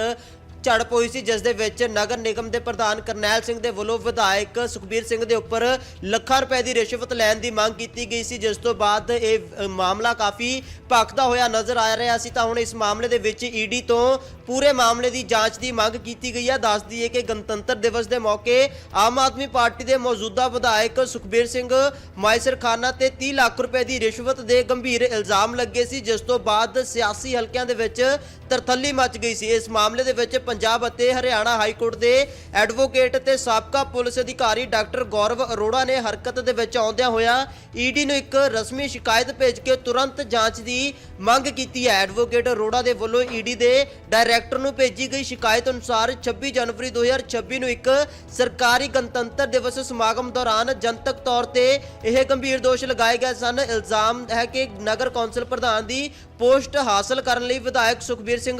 ਝੜਪ ਹੋਈ ਸੀ, ਜਿਸ ਦੇ ਵਿੱਚ ਨਗਰ ਨਿਗਮ ਦੇ ਪ੍ਰਧਾਨ ਕਰਨੈਲ ਸਿੰਘ ਦੇ ਵੱਲੋਂ ਵਿਧਾਇਕ ਸੁਖਬੀਰ ਸਿੰਘ ਦੇ ਉੱਪਰ ਲੱਖਾਂ ਰੁਪਏ ਦੀ ਰਿਸ਼ਵਤ ਲੈਣ ਦੀ ਮੰਗ ਕੀਤੀ ਗਈ ਸੀ, ਜਿਸ ਤੋਂ ਬਾਅਦ ਇਹ ਮਾਮਲਾ ਕਾਫੀ ਭਖਦਾ ਹੋਇਆ ਨਜ਼ਰ ਆ ਰਿਹਾ ਸੀ। ਤਾਂ ਹੁਣ ਇਸ ਮਾਮਲੇ ਦੇ ਵਿੱਚ ਈਡੀ ਤੋਂ ਪੂਰੇ ਮਾਮਲੇ ਦੀ ਜਾਂਚ ਦੀ ਮੰਗ ਕੀਤੀ ਗਈ ਹੈ। ਦੱਸ ਦਈਏ ਕਿ ਗਣਤੰਤਰ ਦਿਵਸ ਦੇ ਮੌਕੇ ਆਮ ਆਦਮੀ ਪਾਰਟੀ ਦੇ ਮੌਜੂਦਾ ਵਿਧਾਇਕ ਸੁਖਬੀਰ ਸਿੰਘ ਮਾਇਸਰ ਖਾਨਾ ਤੇ 30 ਲੱਖ ਰੁਪਏ ਦੀ ਰਿਸ਼ਵਤ ਦੇ ਗੰਭੀਰ ਇਲਜ਼ਾਮ ਲੱਗੇ ਸੀ, ਜਿਸ ਤੋਂ ਬਾਅਦ ਸਿਆਸੀ ਹਲਕਿਆਂ ਦੇ ਵਿੱਚ ਤਰਥੱਲੀ ਮਚ ਗਈ ਸੀ। ਇਸ ਮਾਮਲੇ ਦੇ ਵਿੱਚ ਪੰਜਾਬ ਅਤੇ ਹਰਿਆਣਾ ਹਾਈ ਕੋਰਟ ਦੇ ਐਡਵੋਕੇਟ ਤੇ ਸਾਬਕਾ ਪੁਲਿਸ ਅਧਿਕਾਰੀ ਡਾਕਟਰ ਗੌਰਵ ਅਰੋੜਾ ਨੇ ਹਰਕਤ ਦੇ ਵਿੱਚ ਆਉਂਦਿਆਂ ਹੋਇਆ ਈਡੀ ਨੂੰ ਇੱਕ ਰਸਮੀ ਸ਼ਿਕਾਇਤ ਭੇਜ ਕੇ ਤੁਰੰਤ ਜਾਂਚ ਦੀ ਮੰਗ ਕੀਤੀ ਹੈ। ਐਡਵੋਕੇਟ ਅਰੋੜਾ ਦੇ ਵੱਲੋਂ ਈਡੀ ਦੇ ਡਾਇਰੈਕਟਰ ਨੂੰ ਭੇਜੀ ਗਈ ਸ਼ਿਕਾਇਤ ਅਨੁਸਾਰ 26 ਜਨਵਰੀ 2026 ਨੂੰ ਇੱਕ ਸਰਕਾਰੀ ਗਣਤੰਤਰ ਦਿਵਸ ਸਮਾਗਮ ਦੌਰਾਨ ਜਨਤਕ ਤੌਰ ਤੇ ਇਹ ਗੰਭੀਰ ਦੋਸ਼ ਲਗਾਏ ਗਏ ਸਨ। ਇਲਜ਼ਾਮ ਹੈ ਕਿ ਨਗਰ ਕੌਂਸਲ ਪ੍ਰਧਾਨ ਦੀ ਪੋਸਟ ਹਾਸਲ ਕਰਨ ਲਈ ਵਿਧਾਇਕ ਸੁਖਬੀਰ ਸਿੰਘ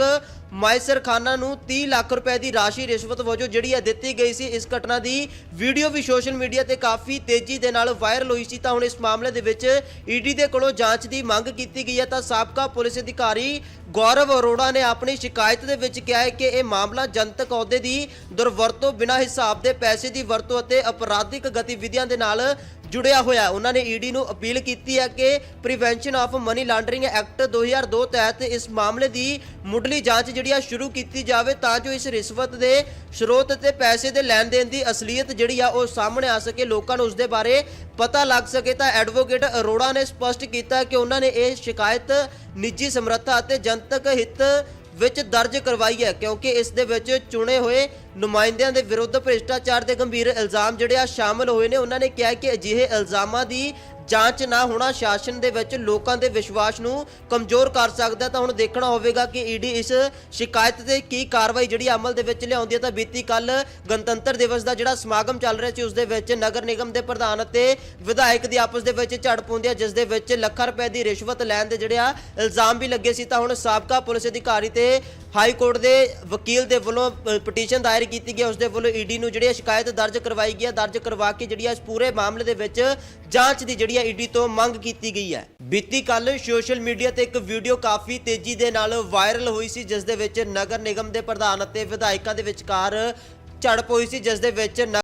ਮਾਇਸਰ ਖਾਨਾ ਨੂੰ 30 ਲੱਖ ਰੁਪਏ ਦੀ ਰਾਸ਼ੀ ਰਿਸ਼ਵਤ ਵਜੋਂ ਜਿਹੜੀ ਹੈ ਦਿੱਤੀ ਗਈ ਸੀ, ਇਸ ਘਟਨਾ ਦੀ ਵੀਡੀਓ ਵੀ ਸੋਸ਼ਲ ਮੀਡੀਆ ਤੇ ਕਾਫੀ ਤੇਜ਼ੀ ਦੇ ਨਾਲ ਵਾਇਰਲ ਹੋਈ ਸੀ। ਤਾਂ ਹੁਣ ਇਸ ਮਾਮਲੇ ਦੇ ਵਿੱਚ ਈਡੀ ਦੇ ਕੋਲੋਂ ਜਾਂਚ ਦੀ ਮੰਗ ਕੀਤੀ ਗਈ ਹੈ। ਤਾਂ ਸਾਬਕਾ ਪੁਲਿਸ ਅਧਿਕਾਰੀ ਗੌਰਵ ਅਰੋੜਾ ਨੇ ਆਪਣੀ ਸ਼ਿਕਾਇਤ ਦੇ ਵਿੱਚ ਕਿਹਾ ਹੈ ਕਿ ਇਹ ਮਾਮਲਾ ਜਨਤਕ ਅਹੁਦੇ ਦੀ ਦੁਰਵਰਤੋਂ ਬਿਨਾਂ ਹਿਸਾਬ ਦੇ ਪੈਸੇ ਦੀ ਵਰਤੋਂ ਅਤੇ ਅਪਰਾਧਿਕ ਗਤੀਵਿਧੀਆਂ ਦੇ ਨਾਲ ਜੁੜਿਆ ਹੋਇਆ ਉਹਨਾਂ ਨੇ ਈਡੀ ਨੂੰ ਅਪੀਲ ਕੀਤੀ ਹੈ ਕਿ prevention of money laundering act 2002 ਤਹਿਤ ਇਸ ਮਾਮਲੇ ਦੀ ਮੁੱਢਲੀ ਜਾਂਚ ਜਿਹੜੀ ਆ ਸ਼ੁਰੂ ਕੀਤੀ ਜਾਵੇ ਤਾਂ ਜੋ ਇਸ ਰਿਸ਼ਵਤ ਦੇ ਸਰੋਤ ਤੇ ਪੈਸੇ ਦੇ ਲੈਣ ਦੇਣ ਦੀ ਅਸਲੀਅਤ ਜਿਹੜੀ ਆ ਉਹ ਸਾਹਮਣੇ ਆ ਸਕੇ, ਲੋਕਾਂ ਨੂੰ ਉਸ ਦੇ ਬਾਰੇ ਪਤਾ ਲੱਗ ਸਕੇ। ਤਾਂ ਐਡਵੋਕੇਟ ਅਰੋੜਾ ਨੇ ਸਪਸ਼ਟ ਕੀਤਾ ਕਿ ਉਹਨਾਂ ਨੇ ਇਹ ਸ਼ਿਕਾਇਤ, ਨਿੱਜੀ ਸਮਰੱਥਾ ਅਤੇ ਜਨਤਕ ਹਿੱਤ ਵਿੱਚ ਦਰਜ ਕਰਵਾਈ ਹੈ, ਕਿਉਂਕਿ ਇਸ ਦੇ ਵਿੱਚ ਚੁਣੇ ਹੋਏ ਨੁਮਾਇੰਦਿਆਂ ਦੇ ਵਿਰੁੱਧ ਭ੍ਰਿਸ਼ਟਾਚਾਰ ਦੇ ਗੰਭੀਰ ਇਲਜ਼ਾਮ ਜਿਹੜੇ ਆ ਸ਼ਾਮਲ ਹੋਏ ਨੇ। ਉਹਨਾਂ ਨੇ ਕਿਹਾ ਕਿ ਅਜਿਹੇ ਇਲਜ਼ਾਮਾਂ ਦੀ ਜਾਂਚ ਨਾ ਹੋਣਾ ਸ਼ਾਸਨ ਦੇ ਵਿੱਚ ਲੋਕਾਂ ਦੇ ਵਿਸ਼ਵਾਸ ਨੂੰ ਕਮਜ਼ੋਰ ਕਰ ਸਕਦਾ ਤਾਂ ਹੁਣ ਦੇਖਣਾ ਹੋਵੇਗਾ ਕਿ ਈਡੀ ਇਸ ਸ਼ਿਕਾਇਤ ਤੇ ਕੀ ਕਾਰਵਾਈ ਜਿਹੜੀ ਅਮਲ ਦੇ ਵਿੱਚ ਲਿਆਉਂਦੀ ਹੈ। ਤਾਂ ਬੀਤੀ ਕੱਲ ਗਣਤੰਤਰ ਦਿਵਸ ਦਾ ਜਿਹੜਾ ਸਮਾਗਮ ਚੱਲ ਰਿਹਾ ਸੀ, ਉਸ ਦੇ ਵਿੱਚ ਨਗਰ ਨਿਗਮ ਦੇ ਪ੍ਰਧਾਨ ਅਤੇ ਵਿਧਾਇਕ ਦੀ ਆਪਸ ਦੇ ਵਿੱਚ ਝੜਪ ਹੁੰਦੀ ਹੈ, ਜਿਸ ਦੇ ਵਿੱਚ ਲੱਖਾਂ ਰੁਪਏ ਦੀ ਰਿਸ਼ਵਤ ਲੈਣ ਦੇ ਜਿਹੜੇ ਆ ਇਲਜ਼ਾਮ ਵੀ ਲੱਗੇ ਸੀ। ਤਾਂ ਹੁਣ ਸਾਬਕਾ ਪੁਲਿਸ ਅਧਿਕਾਰੀ ਤੇ ਹਾਈ ਕੋਰਟ ਦੇ ਵਕੀਲ ਦੇ ਵੱਲੋਂ ਪਟੀਸ਼ਨ ਦਾਇਰ ਕੀਤੀ ਗਈ ਹੈ। ਉਸ ਦੇ ਵੱਲੋਂ ਈਡੀ ਨੂੰ ਜਿਹੜੀ ਹੈ ਸ਼ਿਕਾਇਤ ਦਰਜ ਕਰਵਾਈ ਗਈ ਹੈ। ਦਰਜ ਕਰਵਾ ਕੇ ਜਿਹੜੀ ਹੈ ਇਸ ਪੂਰੇ ਮਾਮਲੇ ਦੇ ਵਿੱਚ ਜਾਂਚ ਦੀ ਜਿਹੜੀ ਹੈ ਈਡੀ ਤੋਂ ਮੰਗ ਕੀਤੀ ਗਈ ਹੈ। ਬੀਤੀ ਕੱਲ ਸੋਸ਼ਲ ਮੀਡੀਆ ਤੇ ਇੱਕ ਵੀਡੀਓ ਕਾਫੀ ਤੇਜ਼ੀ ਦੇ ਨਾਲ ਵਾਇਰਲ ਹੋਈ ਸੀ, ਜਿਸ ਦੇ ਵਿੱਚ ਨਗਰ ਨਿਗਮ ਦੇ ਪ੍ਰਧਾਨ ਅਤੇ ਵਿਧਾਇਕਾਂ ਦੇ ਵਿਚਕਾਰ ਝੜਪ ਹੋਈ ਸੀ, ਜਿਸ ਦੇ ਵਿੱਚ